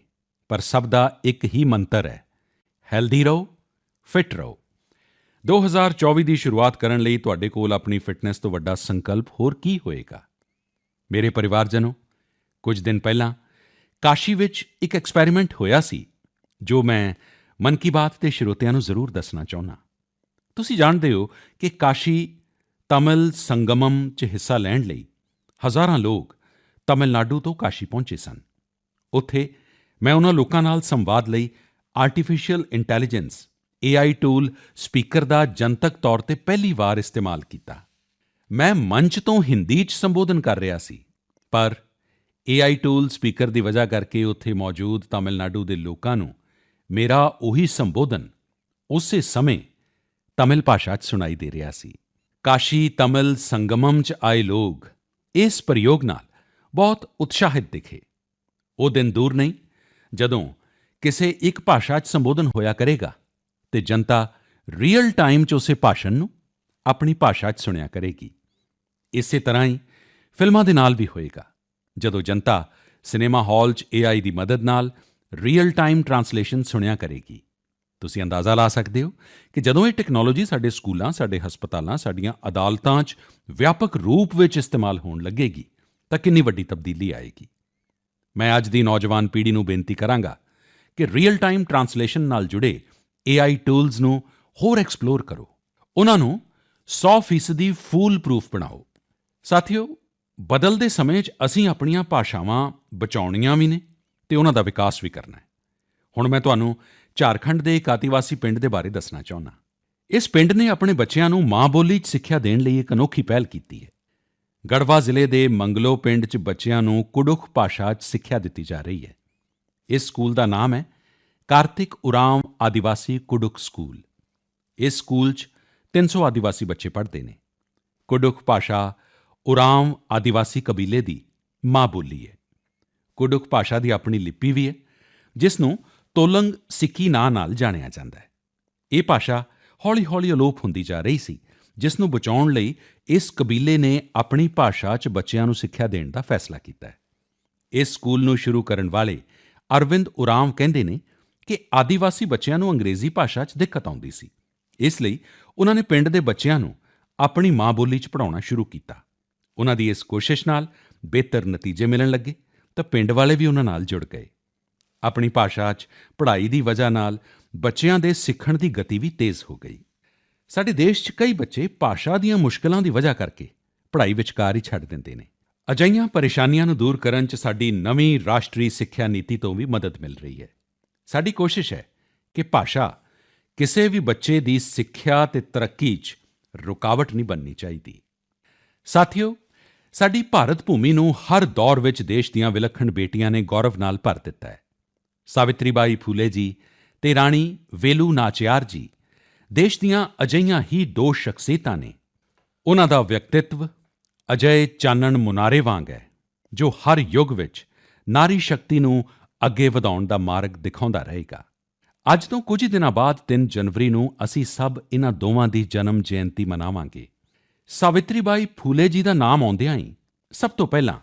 ਪਰ ਸਭ ਦਾ ਇੱਕ ਹੀ ਮੰਤਰ ਹੈ ਹੈਲਦੀ ਰਹੋ ਫਿਟ ਰਹੋ 2024 ਦੀ ਸ਼ੁਰੂਆਤ ਕਰਨ ਲਈ ਤੁਹਾਡੇ ਕੋਲ ਆਪਣੀ ਫਿਟਨੈਸ ਤੋਂ ਵੱਡਾ ਸੰਕਲਪ ਹੋਰ ਕੀ ਹੋਏਗਾ ਮੇਰੇ ਪਰਿਵਾਰਜਨੋ ਕੁਝ ਦਿਨ ਪਹਿਲਾਂ ਕਾਸ਼ੀ ਵਿੱਚ ਇੱਕ ਐਕਸਪੈਰੀਮੈਂਟ ਹੋਇਆ ਸੀ ਜੋ ਮੈਂ ਮਨ ਕੀ ਬਾਤ ਦੇ ਸਰੋਤਿਆਂ ਨੂੰ ਜ਼ਰੂਰ ਦੱਸਣਾ ਚਾਹੁੰਦਾ। ਤੁਸੀਂ ਜਾਣਦੇ ਹੋ ਕਿ ਕਾਸ਼ੀ ਤਮਿਲ ਸੰਗਮਮ 'ਚ ਹਿੱਸਾ ਲੈਣ ਲਈ ਹਜ਼ਾਰਾਂ ਲੋਕ ਤਮਿਲਨਾਡੂ ਤੋਂ ਕਾਸ਼ੀ ਪਹੁੰਚੇ ਸਨ। ਉੱਥੇ ਮੈਂ ਉਹਨਾਂ ਲੋਕਾਂ ਨਾਲ ਸੰਵਾਦ ਲਈ artificial intelligence AI tool speaker ਦਾ ਜਨਤਕ ਤੌਰ ਤੇ ਪਹਿਲੀ ਵਾਰ ਇਸਤੇਮਾਲ ਕੀਤਾ। ਮੈਂ ਮੰਚ ਤੋਂ ਹਿੰਦੀ 'ਚ ਸੰਬੋਧਨ ਕਰ ਰਿਹਾ ਸੀ, ਪਰ AI ਟੂਲ ਸਪੀਕਰ ਦੀ ਵਜ੍ਹਾ ਕਰਕੇ ਉੱਥੇ ਮੌਜੂਦ ਤਾਮਿਲਨਾਡੂ ਦੇ ਲੋਕਾਂ ਨੂੰ ਮੇਰਾ ਉਹੀ ਸੰਬੋਧਨ ਉਸੇ ਸਮੇਂ ਤਮਿਲ ਭਾਸ਼ਾ 'ਚ ਸੁਣਾਈ ਦੇ ਰਿਹਾ ਸੀ। ਕਾਸ਼ੀ ਤਮਿਲ ਸੰਗਮਮ 'ਚ ਆਏ ਲੋਕ ਇਸ ਪ੍ਰਯੋਗ ਨਾਲ ਬਹੁਤ ਉਤਸ਼ਾਹਿਤ ਦਿਖੇ। ਉਹ ਦਿਨ ਦੂਰ ਨਹੀਂ, ਜਦੋਂ ਕਿਸੇ ਇੱਕ ਭਾਸ਼ਾ 'ਚ ਸੰਬੋਧਨ ਹੋਇਆ ਕਰੇਗਾ ਤੇ ਜਨਤਾ ਰੀਅਲ ਟਾਈਮ 'ਚ ਉਸੇ ਭਾਸ਼ਣ ਨੂੰ ਆਪਣੀ ਭਾਸ਼ਾ 'ਚ ਸੁਣਿਆ ਕਰੇਗੀ। ਇਸੇ ਤਰ੍ਹਾਂ ਹੀ ਫਿਲਮਾਂ ਦੇ ਨਾਲ ਵੀ ਹੋਏਗਾ, ਜਦੋਂ ਜਨਤਾ ਸਿਨੇਮਾ ਹਾਲ 'ਚ AI ਦੀ ਮਦਦ ਨਾਲ ਰੀਅਲ ਟਾਈਮ ਟਰਾਂਸਲੇਸ਼ਨ ਸੁਣਿਆ ਕਰੇਗੀ। ਤੁਸੀਂ ਅੰਦਾਜ਼ਾ ਲਾ ਸਕਦੇ ਹੋ ਕਿ ਜਦੋਂ ਇਹ ਟੈਕਨੋਲੋਜੀ ਸਾਡੇ ਸਕੂਲਾਂ, ਸਾਡੇ ਹਸਪਤਾਲਾਂ, ਸਾਡੀਆਂ ਅਦਾਲਤਾਂ 'ਚ ਵਿਆਪਕ ਰੂਪ ਵਿੱਚ ਇਸਤੇਮਾਲ ਹੋਣ ਲੱਗੇਗੀ, ਤਾਂ ਕਿੰਨੀ ਵੱਡੀ ਤਬਦੀਲੀ ਆਏਗੀ। ਮੈਂ ਅੱਜ ਦੀ ਨੌਜਵਾਨ ਪੀੜ੍ਹੀ ਨੂੰ ਬੇਨਤੀ ਕਰਾਂਗਾ ਕਿ ਰੀਅਲ ਟਾਈਮ ਟਰਾਂਸਲੇਸ਼ਨ ਨਾਲ ਜੁੜੇ AI ਟੂਲਸ ਨੂੰ ਹੋਰ ਐਕਸਪਲੋਰ ਕਰੋ। ਉਹਨਾਂ ਨੂੰ 100% ਫੂਲ ਪ੍ਰੂਫ ਬਣਾਓ। ਸਾਥੀਓ, ਬਦਲਦੇ ਸਮੇਂ 'ਚ ਅਸੀਂ ਆਪਣੀਆਂ ਭਾਸ਼ਾਵਾਂ ਬਚਾਉਣੀਆਂ ਵੀ ਨੇ। ਤੇ ਉਹਨਾਂ ਦਾ ਵਿਕਾਸ ਵੀ ਕਰਨਾ ਹੈ। ਹੁਣ ਮੈਂ ਤੁਹਾਨੂੰ ਝਾਰਖੰਡ ਦੇ ਇੱਕ ਆਦੀਵਾਸੀ ਪਿੰਡ ਦੇ ਬਾਰੇ ਦੱਸਣਾ ਚਾਹੁੰਦਾ। ਇਸ ਪਿੰਡ ਨੇ ਆਪਣੇ ਬੱਚਿਆਂ ਨੂੰ ਮਾਂ ਬੋਲੀ 'ਚ ਸਿੱਖਿਆ ਦੇਣ ਲਈ ਇੱਕ ਅਨੋਖੀ ਪਹਿਲ ਕੀਤੀ ਹੈ। ਗੜਵਾ ਜ਼ਿਲ੍ਹੇ ਦੇ ਮੰਗਲੋ ਪਿੰਡ 'ਚ ਬੱਚਿਆਂ ਨੂੰ ਕੁਡੁਖ ਭਾਸ਼ਾ 'ਚ ਸਿੱਖਿਆ ਦਿੱਤੀ ਜਾ ਰਹੀ ਹੈ। ਇਸ ਸਕੂਲ ਦਾ ਨਾਮ ਹੈ ਕਾਰਤਿਕ ਉਰਾਮ ਆਦੀਵਾਸੀ ਕੁਡੁਖ ਸਕੂਲ। ਇਸ ਸਕੂਲ 'ਚ 300 ਆਦੀਵਾਸੀ ਬੱਚੇ ਪੜ੍ਹਦੇ ਨੇ। ਕੁਡੁਖ ਭਾਸ਼ਾ ਉਰਾਮ ਆਦੀਵਾਸੀ ਕਬੀਲੇ ਦੀ ਮਾਂ ਬੋਲੀ ਹੈ। ਕੁਡੁਕ ਭਾਸ਼ਾ ਦੀ ਆਪਣੀ ਲਿਪੀ ਵੀ ਹੈ, ਜਿਸ ਨੂੰ ਤੋਲੰਗ ਸਿੱਕੀ ਨਾਂ ਨਾਲ ਜਾਣਿਆ ਜਾਂਦਾ ਹੈ। ਇਹ ਭਾਸ਼ਾ ਹੌਲੀ-ਹੌਲੀ ਅਲੋਪ ਹੁੰਦੀ ਜਾ ਰਹੀ ਸੀ, ਜਿਸ ਨੂੰ ਬਚਾਉਣ ਲਈ ਇਸ ਕਬੀਲੇ ਨੇ ਆਪਣੀ ਭਾਸ਼ਾ 'ਚ ਬੱਚਿਆਂ ਨੂੰ ਸਿੱਖਿਆ ਦੇਣ ਦਾ ਫੈਸਲਾ ਕੀਤਾ ਹੈ। ਇਸ ਸਕੂਲ ਨੂੰ ਸ਼ੁਰੂ ਕਰਨ ਵਾਲੇ ਅਰਵਿੰਦ ਉਰਾਮ ਕਹਿੰਦੇ ਨੇ ਕਿ ਆਦੀਵਾਸੀ ਬੱਚਿਆਂ ਨੂੰ ਅੰਗਰੇਜ਼ੀ ਭਾਸ਼ਾ 'ਚ ਦਿੱਕਤ ਆਉਂਦੀ ਸੀ। ਇਸ ਲਈ ਉਹਨਾਂ ਨੇ ਪਿੰਡ ਦੇ ਬੱਚਿਆਂ ਨੂੰ ਆਪਣੀ ਮਾਂ ਬੋਲੀ 'ਚ ਪੜ੍ਹਾਉਣਾ ਸ਼ੁਰੂ ਕੀਤਾ। ਉਹਨਾਂ ਦੀ ਇਸ ਕੋਸ਼ਿਸ਼ ਨਾਲ ਬਿਹਤਰ ਨਤੀਜੇ ਮਿਲਣ ਲੱਗੇ। ਤਾਂ ਪਿੰਡ ਵਾਲੇ ਵੀ ਉਹਨਾਂ ਨਾਲ ਜੁੜ ਗਏ। ਆਪਣੀ ਭਾਸ਼ਾ 'ਚ, ਪੜ੍ਹਾਈ ਦੀ ਵਜ੍ਹਾ ਨਾਲ ਬੱਚਿਆਂ ਦੇ ਸਿੱਖਣ ਦੀ ਗਤੀ ਵੀ ਤੇਜ਼ ਹੋ ਗਈ। ਸਾਡੇ ਦੇਸ਼ 'ਚ ਕਈ ਬੱਚੇ ਭਾਸ਼ਾ ਦੀਆਂ ਮੁਸ਼ਕਲਾਂ ਦੀ ਵਜ੍ਹਾ ਕਰਕੇ ਪੜ੍ਹਾਈ ਵਿਚਕਾਰ ਹੀ ਛੱਡ ਦਿੰਦੇ ਨੇ। ਅਜਿਹੀਆਂ ਪਰੇਸ਼ਾਨੀਆਂ ਨੂੰ ਦੂਰ ਕਰਨ 'ਚ ਸਾਡੀ ਨਵੀਂ ਰਾਸ਼ਟਰੀ ਸਿੱਖਿਆ ਨੀਤੀ ਤੋਂ ਵੀ ਮਦਦ ਮਿਲ ਰਹੀ ਹੈ। ਸਾਡੀ ਕੋਸ਼ਿਸ਼ ਹੈ ਕਿ ਭਾਸ਼ਾ ਕਿਸੇ ਵੀ ਬੱਚੇ ਦੀ ਸਿੱਖਿਆ ਤੇ ਤਰੱਕੀ 'ਚ ਰੁਕਾਵਟ ਨਹੀਂ ਬਣਨੀ ਚਾਹੀਦੀ। ਸਾਥੀਓ ਸਾਡੀ ਭਾਰਤ ਭੂਮੀ ਨੂੰ ਹਰ ਦੌਰ ਵਿੱਚ ਦੇਸ਼ ਦੀਆਂ ਵਿਲੱਖਣ ਬੇਟੀਆਂ ਨੇ ਗੌਰਵ ਨਾਲ ਭਰ ਦਿੱਤਾ ਹੈ। ਸਾਵਿਤਰੀਬਾਈ ਫੂਲੇ ਜੀ ਤੇ ਰਾਣੀ ਵੇਲੂ ਨਾਚਿਆਰ ਜੀ ਦੇਸ਼ ਦੀਆਂ ਅਜਈਆਂ ਹੀ ਦੋ ਸ਼ਖਸੀਅਤਾਂ ਨੇ। ਉਹਨਾਂ ਦਾ ਵਿਅਕਤਿਤਵ ਅਜੇ ਚਾਨਣ ਮੁਨਾਰੇ ਵਾਂਗ ਹੈ, ਜੋ ਹਰ ਯੁੱਗ ਵਿੱਚ ਨਾਰੀ ਸ਼ਕਤੀ ਨੂੰ ਅੱਗੇ ਵਧਾਉਣ ਦਾ ਮਾਰਗ ਦਿਖਾਉਂਦਾ ਰਹੇਗਾ। ਅੱਜ ਤੋਂ ਕੁਝ ਦਿਨਾਂ ਬਾਅਦ 3 ਜਨਵਰੀ ਨੂੰ ਅਸੀਂ ਸਭ ਇਹਨਾਂ ਦੋਵਾਂ ਦੀ ਜਨਮ ਜਯੰਤੀ ਮਨਾਵਾਂਗੇ। ਸਾਵਿਤਰੀਬਾਈ ਫੂਲੇ ਜੀ ਦਾ ਨਾਮ ਆਉਂਦਿਆਂ ਹੀ ਸਭ ਤੋਂ ਪਹਿਲਾਂ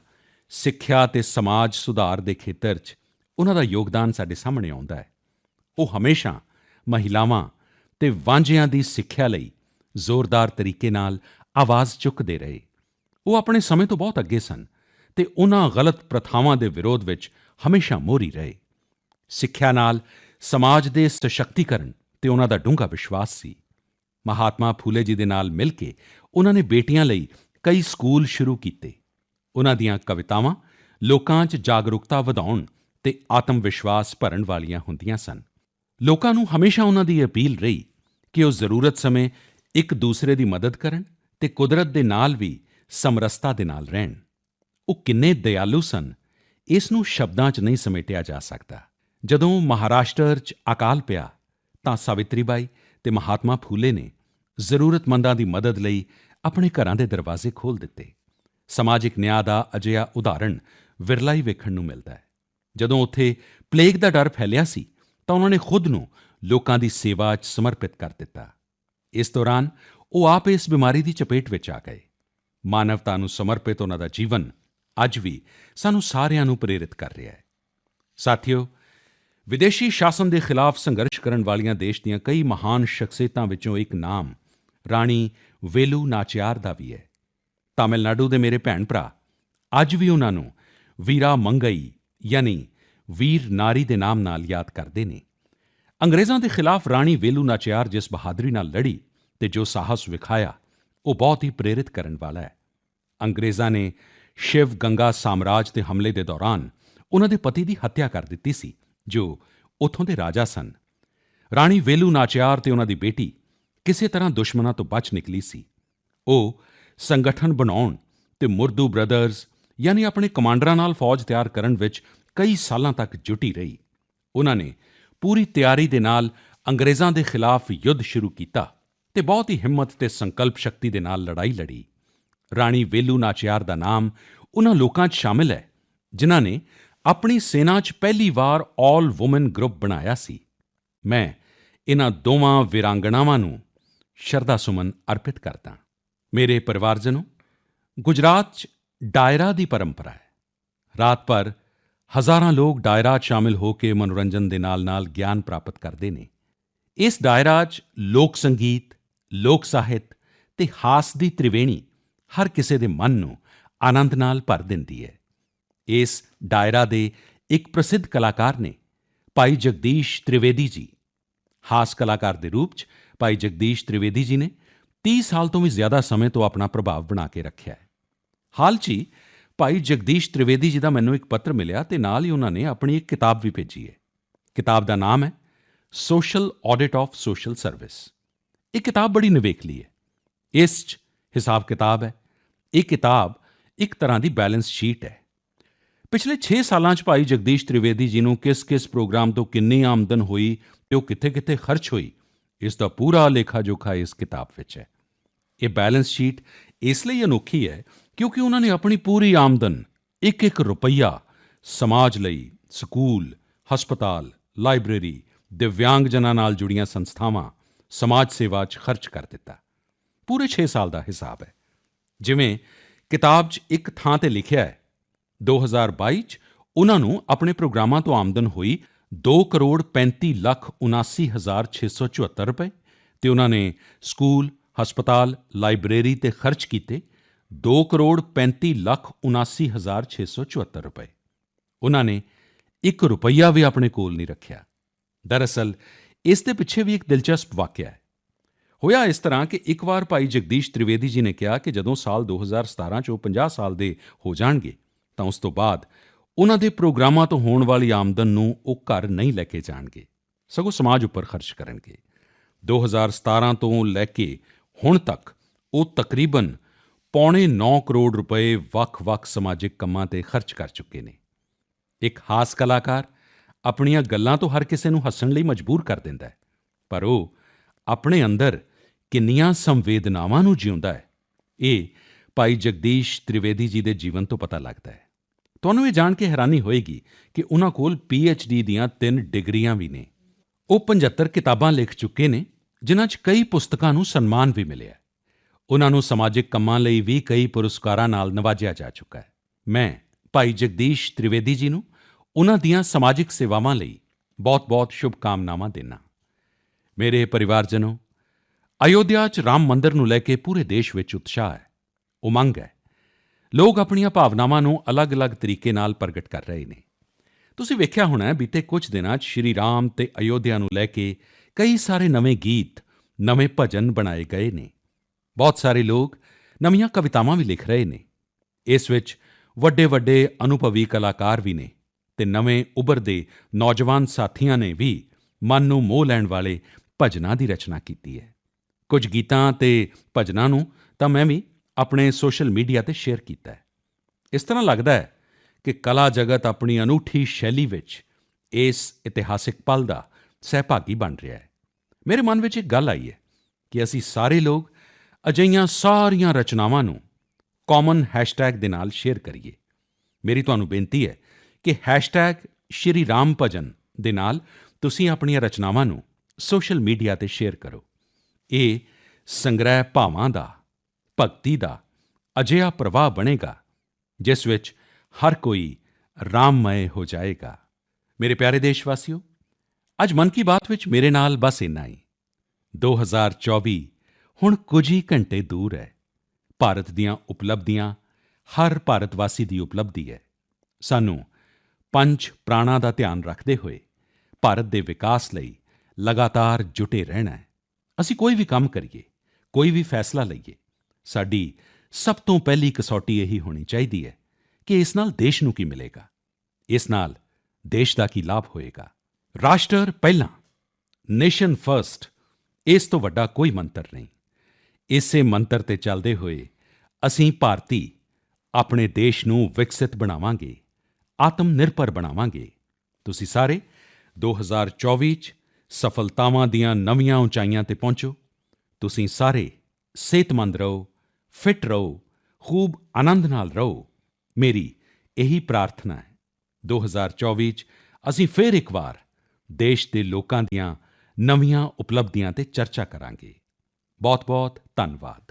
ਸਿੱਖਿਆ ਤੇ ਸਮਾਜ ਸੁਧਾਰ ਦੇ ਖੇਤਰ 'ਚ ਉਹਨਾਂ ਦਾ ਯੋਗਦਾਨ ਸਾਡੇ ਸਾਹਮਣੇ ਆਉਂਦਾ ਹੈ। ਉਹ ਹਮੇਸ਼ਾ ਮਹਿਲਾਵਾਂ ਤੇ ਵਾਂਝਿਆਂ ਦੀ ਸਿੱਖਿਆ ਲਈ ਜ਼ੋਰਦਾਰ ਤਰੀਕੇ ਨਾਲ ਆਵਾਜ਼ ਚੁੱਕਦੇ ਰਹੇ। ਉਹ ਆਪਣੇ ਸਮੇਂ ਤੋਂ ਬਹੁਤ ਅੱਗੇ ਸਨ ਤੇ ਉਹਨਾਂ ਗਲਤ ਪ੍ਰਥਾਵਾਂ ਦੇ ਵਿਰੋਧ ਵਿੱਚ ਹਮੇਸ਼ਾ ਮੋਹਰੀ ਰਹੇ। ਸਿੱਖਿਆ ਨਾਲ ਸਮਾਜ ਦੇ ਸਸ਼ਕਤੀਕਰਨ ਤੇ ਉਹਨਾਂ ਦਾ ਡੂੰਘਾ ਵਿਸ਼ਵਾਸ ਸੀ। ਮਹਾਤਮਾ ਫੂਲੇ ਜੀ ਦੇ ਨਾਲ ਮਿਲ ਕੇ ਉਹਨਾਂ ਨੇ ਬੇਟੀਆਂ ਲਈ ਕਈ ਸਕੂਲ ਸ਼ੁਰੂ ਕੀਤੇ। ਉਹਨਾਂ ਦੀਆਂ ਕਵਿਤਾਵਾਂ ਲੋਕਾਂ 'ਚ ਜਾਗਰੂਕਤਾ ਵਧਾਉਣ ਤੇ ਆਤਮ ਵਿਸ਼ਵਾਸ ਭਰਨ ਵਾਲੀਆਂ ਹੁੰਦੀਆਂ ਸਨ। ਲੋਕਾਂ ਨੂੰ ਹਮੇਸ਼ਾ ਉਹਨਾਂ ਦੀ ਅਪੀਲ ਰਹੀ ਕਿ ਉਹ ਜ਼ਰੂਰਤ ਸਮੇਂ ਇੱਕ ਦੂਸਰੇ ਦੀ ਮਦਦ ਕਰਨ ਤੇ ਕੁਦਰਤ ਦੇ ਨਾਲ ਵੀ ਸਮਰਸਤਾ ਦੇ ਨਾਲ ਰਹਿਣ। ਉਹ ਕਿੰਨੇ ਦਇਆਲੂ ਸਨ, ਇਸ ਨੂੰ ਸ਼ਬਦਾਂ 'ਚ ਨਹੀਂ ਸਮੇਟਿਆ ਜਾ ਸਕਦਾ। ਜਦੋਂ ਮਹਾਰਾਸ਼ਟਰ 'ਚ ਅਕਾਲ ਪਿਆ ਤਾਂ ਸਾਵਿਤਰੀਬਾਈ ਤੇ ਮਹਾਤਮਾ ਫੂਲੇ ਨੇ ਜ਼ਰੂਰਤਮੰਦਾਂ ਦੀ ਮਦਦ ਲਈ ਆਪਣੇ ਘਰਾਂ ਦੇ ਦਰਵਾਜ਼ੇ ਖੋਲ੍ਹ ਦਿੱਤੇ। ਸਮਾਜਿਕ ਨਿਆਂ ਦਾ ਅਜਿਹਾ ਉਦਾਹਰਣ ਵਿਰਲਾ ਹੀ ਵੇਖਣ ਨੂੰ ਮਿਲਦਾ ਹੈ। ਜਦੋਂ ਉੱਥੇ ਪਲੇਗ ਦਾ ਡਰ ਫੈਲਿਆ ਸੀ, ਤਾਂ ਉਹਨਾਂ ਨੇ ਖੁਦ ਨੂੰ ਲੋਕਾਂ ਦੀ ਸੇਵਾ 'ਚ ਸਮਰਪਿਤ ਕਰ ਦਿੱਤਾ। ਇਸ ਦੌਰਾਨ ਉਹ ਆਪ ਇਸ ਬਿਮਾਰੀ ਦੀ ਚਪੇਟ ਵਿੱਚ ਆ ਗਏ। ਮਾਨਵਤਾ ਨੂੰ ਸਮਰਪਿਤ ਉਹਨਾਂ ਦਾ ਜੀਵਨ ਅੱਜ ਵੀ ਸਾਨੂੰ ਸਾਰਿਆਂ ਨੂੰ ਪ੍ਰੇਰਿਤ ਕਰ ਰਿਹਾ ਹੈ। ਸਾਥੀਓ, ਵਿਦੇਸ਼ੀ ਸ਼ਾਸਨ ਦੇ ਖਿਲਾਫ ਸੰਘਰਸ਼ ਕਰਨ ਵਾਲੀਆਂ ਦੇਸ਼ ਦੀਆਂ ਕਈ ਮਹਾਨ ਸ਼ਖਸੀਅਤਾਂ ਵਿੱਚੋਂ ਇੱਕ ਨਾਮ ਰਾਣੀ ਵੇਲੂ ਨਾਚਿਆਰ ਦਾ ਵੀ ਹੈ। ਤਾਮਿਲਨਾਡੂ ਦੇ ਮੇਰੇ ਭੈਣ ਭਰਾ, ਅੱਜ ਵੀ ਉਹਨਾਂ ਨੂੰ ਵੀਰਾ ਮੰਗਈ, ਯਾਨੀ ਵੀਰ ਨਾਰੀ ਦੇ ਨਾਮ ਨਾਲ ਯਾਦ ਕਰਦੇ ਨੇ। ਅੰਗਰੇਜ਼ਾਂ ਦੇ ਖਿਲਾਫ ਰਾਣੀ ਵੇਲੂ ਨਾਚਿਆਰ ਜਿਸ ਬਹਾਦਰੀ ਨਾਲ ਲੜੀ ਤੇ ਜੋ ਸਾਹਸ ਵਿਖਾਇਆ, ਉਹ ਬਹੁਤ ਹੀ ਪ੍ਰੇਰਿਤ ਕਰਨ ਵਾਲਾ ਹੈ। ਅੰਗਰੇਜ਼ਾਂ ਨੇ ਸ਼ਿਵ ਗੰਗਾ ਸਾਮਰਾਜ ਤੇ ਹਮਲੇ ਦੇ ਦੌਰਾਨ ਉਹਨਾਂ ਦੇ ਪਤੀ ਦੀ ਹੱਤਿਆ ਕਰ ਦਿੱਤੀ ਸੀ, ਜੋ ਉੱਥੋਂ ਦੇ ਰਾਜਾ ਸਨ। ਰਾਣੀ ਵੇਲੂ ਨਾਚਿਆਰ ਤੇ ਉਹਨਾਂ ਦੀ ਬੇਟੀ ਕਿਸੇ ਤਰ੍ਹਾਂ ਦੁਸ਼ਮਣਾਂ ਤੋਂ ਬਚ ਨਿਕਲੀ ਸੀ। ਉਹ ਸੰਗਠਨ ਬਣਾਉਣ ਤੇ ਮੁਰਦੂ ਬ੍ਰਦਰਜ਼, ਯਾਨੀ ਆਪਣੇ ਕਮਾਂਡਰਾਂ ਨਾਲ ਫੌਜ ਤਿਆਰ ਕਰਨ ਵਿੱਚ ਕਈ ਸਾਲਾਂ ਤੱਕ ਜੁਟੀ ਰਹੀ। ਉਹਨਾਂ ਨੇ ਪੂਰੀ ਤਿਆਰੀ ਦੇ ਨਾਲ ਅੰਗਰੇਜ਼ਾਂ ਦੇ ਖਿਲਾਫ ਯੁੱਧ ਸ਼ੁਰੂ ਕੀਤਾ ਤੇ ਬਹੁਤ ਹੀ ਹਿੰਮਤ ਤੇ ਸੰਕਲਪ ਸ਼ਕਤੀ ਦੇ ਨਾਲ ਲੜਾਈ ਲੜੀ। ਰਾਣੀ ਵੇਲੂ ਨਾਚਿਆਰ ਦਾ ਨਾਮ ਉਹਨਾਂ ਲੋਕਾਂ 'ਚ ਸ਼ਾਮਿਲ ਹੈ, ਜਿਨ੍ਹਾਂ ਨੇ ਆਪਣੀ ਸੈਨਾ 'ਚ ਪਹਿਲੀ ਵਾਰ ਆਲ ਔਮਨ ਗਰੁੱਪ ਬਣਾਇਆ ਸੀ। ਮੈਂ ਇਹਨਾਂ ਦੋਵਾਂ ਵੀਰਾਂਗਣਾਵਾਂ ਨੂੰ ਸ਼ਰਧਾ ਸੁਮਨ ਅਰਪਿਤ ਕਰਦਾ ਮੇਰੇ ਪਰਿਵਾਰਜਨੋ, ਗੁਜਰਾਤ 'ਚ ਡਾਇਰਾ ਦੀ ਪਰੰਪਰਾ ਹੈ। ਰਾਤ ਭਰ ਹਜ਼ਾਰਾਂ ਲੋਕ ਡਾਇਰਾ 'ਚ ਸ਼ਾਮਿਲ ਹੋ ਕੇ ਮਨੋਰੰਜਨ ਦੇ ਨਾਲ-ਨਾਲ ਗਿਆਨ ਪ੍ਰਾਪਤ ਕਰਦੇ ਨੇ। ਇਸ ਡਾਇਰਾ 'ਚ ਲੋਕ ਸੰਗੀਤ, ਲੋਕ ਸਾਹਿਤ ਤੇ ਹਾਸ ਦੀ ਤ੍ਰਿਵੇਣੀ ਹਰ ਕਿਸੇ ਦੇ ਮਨ ਨੂੰ ਆਨੰਦ ਨਾਲ ਭਰ ਦਿੰਦੀ ਹੈ। ਇਸ ਡਾਇਰਾ ਦੇ ਇੱਕ ਪ੍ਰਸਿੱਧ ਕਲਾਕਾਰ ਨੇ ਭਾਈ ਜਗਦੀਸ਼ ਤ੍ਰਿਵੇਦੀ ਜੀ, ਹਾਸ ਕਲਾਕਾਰ ਦੇ ਰੂਪ 'ਚ ਭਾਈ ਜਗਦੀਸ਼ ਤ੍ਰਿਵੇਦੀ ਜੀ ਨੇ 30 ਸਾਲ ਤੋਂ ਵੀ ਜ਼ਿਆਦਾ ਸਮੇਂ ਤੋਂ ਆਪਣਾ ਪ੍ਰਭਾਵ ਬਣਾ ਕੇ ਰੱਖਿਆ ਹੈ। ਹਾਲ 'ਚ ਹੀ ਭਾਈ ਜਗਦੀਸ਼ ਤ੍ਰਿਵੇਦੀ ਜੀ ਦਾ ਮੈਨੂੰ ਇੱਕ ਪੱਤਰ ਮਿਲਿਆ ਤੇ ਨਾਲ ਹੀ ਉਹਨਾਂ ਨੇ ਆਪਣੀ ਇੱਕ ਕਿਤਾਬ ਵੀ ਭੇਜੀ ਹੈ। ਕਿਤਾਬ ਦਾ ਨਾਮ ਹੈ social audit of social service ਇਹ ਕਿਤਾਬ ਬੜੀ ਨਿਵੇਕਲੀ ਹੈ। ਇਸ 'ਚ ਹਿਸਾਬ ਕਿਤਾਬ ਹੈ। ਇਹ ਕਿਤਾਬ ਇੱਕ ਤਰ੍ਹਾਂ ਦੀ ਬੈਲੈਂਸ ਸ਼ੀਟ ਹੈ। ਪਿਛਲੇ 6 ਸਾਲਾਂ 'ਚ ਭਾਈ ਜਗਦੀਸ਼ ਤ੍ਰਿਵੇਦੀ ਜੀ ਨੂੰ ਕਿਸ-ਕਿਸ ਪ੍ਰੋਗਰਾਮ ਤੋਂ ਕਿੰਨੀ ਆਮਦਨ ਹੋਈ ਤੇ ਉਹ ਕਿੱਥੇ-ਕਿੱਥੇ ਖਰਚ ਹੋਈ ਇਸ ਦਾ ਪੂਰਾ ਲੇਖਾ ਜੋਖਾ ਇਸ ਕਿਤਾਬ ਵਿੱਚ ਹੈ। ਇਹ ਬੈਲੈਂਸ ਸ਼ੀਟ ਇਸ ਲਈ ਅਨੋਖੀ ਹੈ ਕਿਉਂਕਿ ਉਹਨਾਂ ਨੇ ਆਪਣੀ ਪੂਰੀ ਆਮਦਨ ਇੱਕ ਇੱਕ ਰੁਪਈਆ ਸਮਾਜ ਲਈ, ਸਕੂਲ, ਹਸਪਤਾਲ, ਲਾਇਬ੍ਰੇਰੀ ਦਿਵਿਆਂਗ ਜਨਾਂ ਨਾਲ ਜੁੜੀਆਂ ਸੰਸਥਾਵਾਂ ਸਮਾਜ ਸੇਵਾ 'ਚ ਖਰਚ ਕਰ ਦਿੱਤਾ। ਪੂਰੇ 6 ਸਾਲ ਦਾ ਹਿਸਾਬ ਹੈ। ਜਿਵੇਂ ਕਿਤਾਬ 'ਚ ਇੱਕ ਥਾਂ ਤੇ ਲਿਖਿਆ ਹੈ 2022 'ਚ ਉਹਨਾਂ ਨੂੰ ਆਪਣੇ ਪ੍ਰੋਗਰਾਮਾਂ ਤੋਂ ਆਮਦਨ ਹੋਈ 2 ਕਰੋੜ 35 ਲੱਖ 79 ਹਜ਼ਾਰ 674 ਰੁਪਏ ਤੇ ਉਹਨਾਂ ਨੇ ਸਕੂਲ, ਹਸਪਤਾਲ, ਲਾਇਬ੍ਰੇਰੀ ਤੇ ਖਰਚ ਕੀਤੇ 2 ਕਰੋੜ 35 ਲੱਖ 79 ਹਜ਼ਾਰ 674 ਰੁਪਏ। ਉਹਨਾਂ ਨੇ 1 ਰੁਪਈਆ ਵੀ ਆਪਣੇ ਕੋਲ ਨਹੀਂ ਰੱਖਿਆ। ਦਰਅਸਲ, ਇਸ ਦੇ ਪਿੱਛੇ ਵੀ ਇੱਕ ਦਿਲਚਸਪ ਵਾਕਿਆ ਹੈ। ਹੋਇਆ ਇਸ ਤਰ੍ਹਾਂ ਕਿ ਇੱਕ ਵਾਰ ਭਾਈ ਜਗਦੀਸ਼ ਤ੍ਰਿਵੇਦੀ ਜੀ ਨੇ ਕਿਹਾ ਕਿ ਜਦੋਂ ਸਾਲ 2017 ਚ ਉਹ 50 ਸਾਲ ਦੇ ਹੋ ਜਾਣਗੇ, ਤਾਂ ਉਸ ਤੋਂ ਬਾਅਦ ਉਹਨਾਂ ਦੇ ਪ੍ਰੋਗਰਾਮਾਂ ਤੋਂ ਹੋਣ ਵਾਲੀ ਆਮਦਨ ਨੂੰ ਉਹ ਘਰ ਨਹੀਂ ਲੈ ਕੇ ਜਾਣਗੇ। ਸਗੋਂ ਸਮਾਜ ਉੱਪਰ ਖਰਚ ਕਰਨਗੇ। 2017 ਤੋਂ ਲੈ ਕੇ ਹੁਣ ਤੱਕ ਉਹ ਤਕਰੀਬਨ ਪੌਣੇ 9 ਕਰੋੜ ਰੁਪਏ ਵੱਖ-ਵੱਖ ਸਮਾਜਿਕ ਕੰਮਾਂ ਤੇ ਖਰਚ ਕਰ ਚੁੱਕੇ ਨੇ। ਇੱਕ ਹਾਸ ਕਲਾਕਾਰ ਆਪਣੀਆਂ ਗੱਲਾਂ ਤੋਂ ਹਰ ਕਿਸੇ ਨੂੰ ਹੱਸਣ ਲਈ ਮਜਬੂਰ ਕਰ ਦਿੰਦਾ ਹੈ। ਪਰ ਉਹ ਆਪਣੇ ਅੰਦਰ ਕਿੰਨੀਆਂ ਸੰਵੇਦਨਾਵਾਂ ਨੂੰ ਜਿਉਂਦਾ ਹੈ। ਇਹ ਭਾਈ ਜਗਦੀਸ਼ ਤ੍ਰਿਵੇਦੀ ਜੀ ਦੇ ਜੀਵਨ ਤੋਂ ਪਤਾ ਲੱਗਦਾ ਹੈ। ਤੁਹਾਨੂੰ ਇਹ ਜਾਣ ਕੇ ਹੈਰਾਨੀ ਹੋਏਗੀ ਕਿ ਉਹਨਾਂ ਕੋਲ ਡੀ ਦੀਆਂ ਤਿੰਨ ਡਿਗਰੀਆਂ ਵੀ ਨੇ। ਉਹ 75 ਕਿਤਾਬਾਂ ਲਿਖ ਚੁੱਕੇ ਨੇ, ਜਿਨ੍ਹਾਂ 'ਚ ਕਈ ਪੁਸਤਕਾਂ ਨੂੰ ਸਨਮਾਨ ਵੀ ਮਿਲਿਆ ਹੈ। ਉਹਨਾਂ ਨੂੰ ਸਮਾਜਿਕ ਕੰਮਾਂ ਲਈ ਵੀ ਕਈ ਪੁਰਸਕਾਰਾਂ ਨਾਲ ਨਵਾਜਿਆ ਜਾ ਚੁੱਕਾ ਹੈ। ਮੈਂ, ਭਾਈ ਜਗਦੀਸ਼ ਤ੍ਰਿਵੇਦੀ ਜੀ ਨੂੰ ਉਹਨਾਂ ਦੀਆਂ ਸਮਾਜਿਕ ਸੇਵਾਵਾਂ ਲਈ ਬਹੁਤ-ਬਹੁਤ ਸ਼ੁਭਕਾਮਨਾਵਾਂ ਦਿੰਦਾ ਮੇਰੇ ਪਰਿਵਾਰਜਨੋ, ਅਯੋਧਿਆ 'ਚ ਰਾਮ ਮੰਦਰ ਨੂੰ ਲੈ ਕੇ ਪੂਰੇ ਦੇਸ਼ ਵਿੱਚ ਉਤਸ਼ਾਹ ਹੈ। ਉਮੰਗ ਹੈ। ਲੋਕ ਆਪਣੀਆਂ ਭਾਵਨਾਵਾਂ ਨੂੰ ਅਲੱਗ-ਅਲੱਗ ਤਰੀਕੇ ਨਾਲ ਪ੍ਰਗਟ ਕਰ ਰਹੇ ਨੇ। ਤੁਸੀਂ ਵੇਖਿਆ ਹੋਣਾ ਬੀਤੇ ਕੁਝ ਦਿਨਾਂ 'ਚ ਸ਼੍ਰੀ ਰਾਮ ਤੇ ਅਯੋਧਿਆ ਨੂੰ ਲੈ ਕੇ ਕਈ ਸਾਰੇ ਨਵੇਂ ਗੀਤ, ਨਵੇਂ ਭਜਨ ਬਣਾਏ ਗਏ ਨੇ। ਬਹੁਤ ਸਾਰੇ ਲੋਕ ਨਵੀਆਂ ਕਵਿਤਾਵਾਂ ਵੀ ਲਿਖ ਰਹੇ ਨੇ। ਇਸ ਵਿੱਚ ਵੱਡੇ-ਵੱਡੇ ਅਨੁਭਵੀ ਕਲਾਕਾਰ ਵੀ ਨੇ ਤੇ ਨਵੇਂ ਉਭਰਦੇ ਨੌਜਵਾਨ ਸਾਥੀਆਂ ਨੇ ਵੀ ਮਨ ਨੂੰ ਮੋਹ ਲੈਣ ਵਾਲੇ ਭਜਨਾਂ ਦੀ ਰਚਨਾ ਕੀਤੀ ਹੈ। ਕੁਝ ਗੀਤਾਂ ਤੇ ਭਜਨਾਂ ਨੂੰ ਤਾਂ ਮੈਂ ਵੀ ਆਪਣੇ ਸੋਸ਼ਲ ਮੀਡੀਆ ਤੇ ਸ਼ੇਅਰ ਕੀਤਾ ਹੈ। ਇਸ ਤਰ੍ਹਾਂ ਲੱਗਦਾ ਹੈ ਕਿ ਕਲਾ ਜਗਤ ਆਪਣੀ ਅਨੂਠੀ ਸ਼ੈਲੀ ਵਿੱਚ ਇਸ ਇਤਿਹਾਸਿਕ ਪਲ ਦਾ ਸਹਿਭਾਗੀ ਬਣ ਰਿਹਾ ਹੈ। ਮੇਰੇ ਮਨ ਵਿੱਚ ਇੱਕ ਗੱਲ ਆਈ ਹੈ ਕਿ ਅਸੀਂ ਸਾਰੇ ਲੋਕ ਅਜਿਹੀਆਂ ਸਾਰੀਆਂ ਰਚਨਾਵਾਂ ਨੂੰ ਕਾਮਨ ਹੈਸ਼ਟੈਗ ਦੇ ਨਾਲ ਸ਼ੇਅਰ ਕਰੀਏ। ਮੇਰੀ ਤੁਹਾਨੂੰ ਬੇਨਤੀ ਹੈ ਕਿ ਹੈਸ਼ਟੈਗ ਸ਼੍ਰੀ ਰਾਮ ਭਜਨ ਦੇ ਨਾਲ ਤੁਸੀਂ ਆਪਣੀਆਂ ਰਚਨਾਵਾਂ ਨੂੰ ਸੋਸ਼ਲ ਮੀਡੀਆ ਤੇ ਸ਼ੇਅਰ ਕਰੋ। ਇਹ ਸੰਗ੍ਰਹਿ ਭਾਵਾਂ ਦਾ ਭਗਤੀ ਦਾ ਅਜਿਹਾ ਪ੍ਰਵਾਹ ਬਣੇਗਾ, ਜਿਸ ਵਿੱਚ ਹਰ ਕੋਈ ਰਾਮਮय ਹੋ ਜਾਏਗਾ। ਮੇਰੇ ਪਿਆਰੇ ਦੇਸ਼ਵਾਸੀਓ, ਅੱਜ ਮਨ ਕੀ ਬਾਤ ਵਿੱਚ ਮੇਰੇ ਨਾਲ ਬਸ ਇੰਨਾ ਹੀ। 2024 ਹੁਣ ਕੁਝ ਹੀ ਘੰਟੇ ਦੂਰ ਹੈ। ਭਾਰਤ ਦੀਆਂ ਉਪਲਬਧੀਆਂ, ਹਰ ਭਾਰਤਵਾਸੀ ਦੀ ਉਪਲਬਧੀ ਹੈ। ਸਾਨੂੰ ਪੰਜ ਪ੍ਰਾਣਾਂ ਦਾ ਧਿਆਨ ਰੱਖਦੇ ਹੋਏ ਭਾਰਤ ਦੇ ਵਿਕਾਸ ਲਈ ਲਗਾਤਾਰ ਜੁਟੇ ਰਹਿਣਾ ਹੈ। ਅਸੀਂ ਕੋਈ ਵੀ ਕੰਮ ਕਰੀਏ, ਕੋਈ ਵੀ ਫੈਸਲਾ ਲਈਏ ਸਾਡੀ ਸਭ ਤੋਂ ਪਹਿਲੀ ਕਸੌਟੀ ਇਹੀ ਹੋਣੀ ਚਾਹੀਦੀ ਹੈ ਕਿ ਇਸ ਨਾਲ ਦੇਸ਼ ਨੂੰ ਕੀ ਮਿਲੇਗਾ, ਇਸ ਨਾਲ ਦੇਸ਼ ਦਾ ਕੀ ਲਾਭ ਹੋਏਗਾ। ਰਾਸ਼ਟਰ ਪਹਿਲਾਂ, ਨੇਸ਼ਨ ਫਰਸਟ, ਇਸ ਤੋਂ ਵੱਡਾ ਕੋਈ ਮੰਤਰ ਨਹੀਂ। ਇਸੇ ਮੰਤਰ ਤੇ ਚੱਲਦੇ ਹੋਏ ਅਸੀਂ ਭਾਰਤੀ ਆਪਣੇ ਦੇਸ਼ ਨੂੰ ਵਿਕਸਿਤ ਬਣਾਵਾਂਗੇ ਆਤਮ ਨਿਰਭਰ ਬਣਾਵਾਂਗੇ। ਤੁਸੀਂ ਸਾਰੇ 2024 ਚ ਸਫਲਤਾਵਾਂ ਦੀਆਂ ਨਵੀਆਂ ਉਚਾਈਆਂ ਤੇ ਪਹੁੰਚੋ। ਤੁਸੀਂ ਸਾਰੇ ਸਿਹਤਮੰਦ ਰਹੋ। ਫਿਟ ਰਹੋ, ਖੂਬ ਆਨੰਦ ਨਾਲ ਰਹੋ। ਮੇਰੀ ਇਹੀ ਪ੍ਰਾਰਥਨਾ ਹੈ। 2024 ਚ ਅਸੀਂ ਫੇਰ ਇੱਕ ਵਾਰ ਦੇਸ਼ ਦੇ ਲੋਕਾਂ ਦੀਆਂ ਨਵੀਆਂ ਉਪਲਬਧੀਆਂ ਤੇ ਚਰਚਾ ਕਰਾਂਗੇ। ਬਹੁਤ ਬਹੁਤ ਧੰਨਵਾਦ।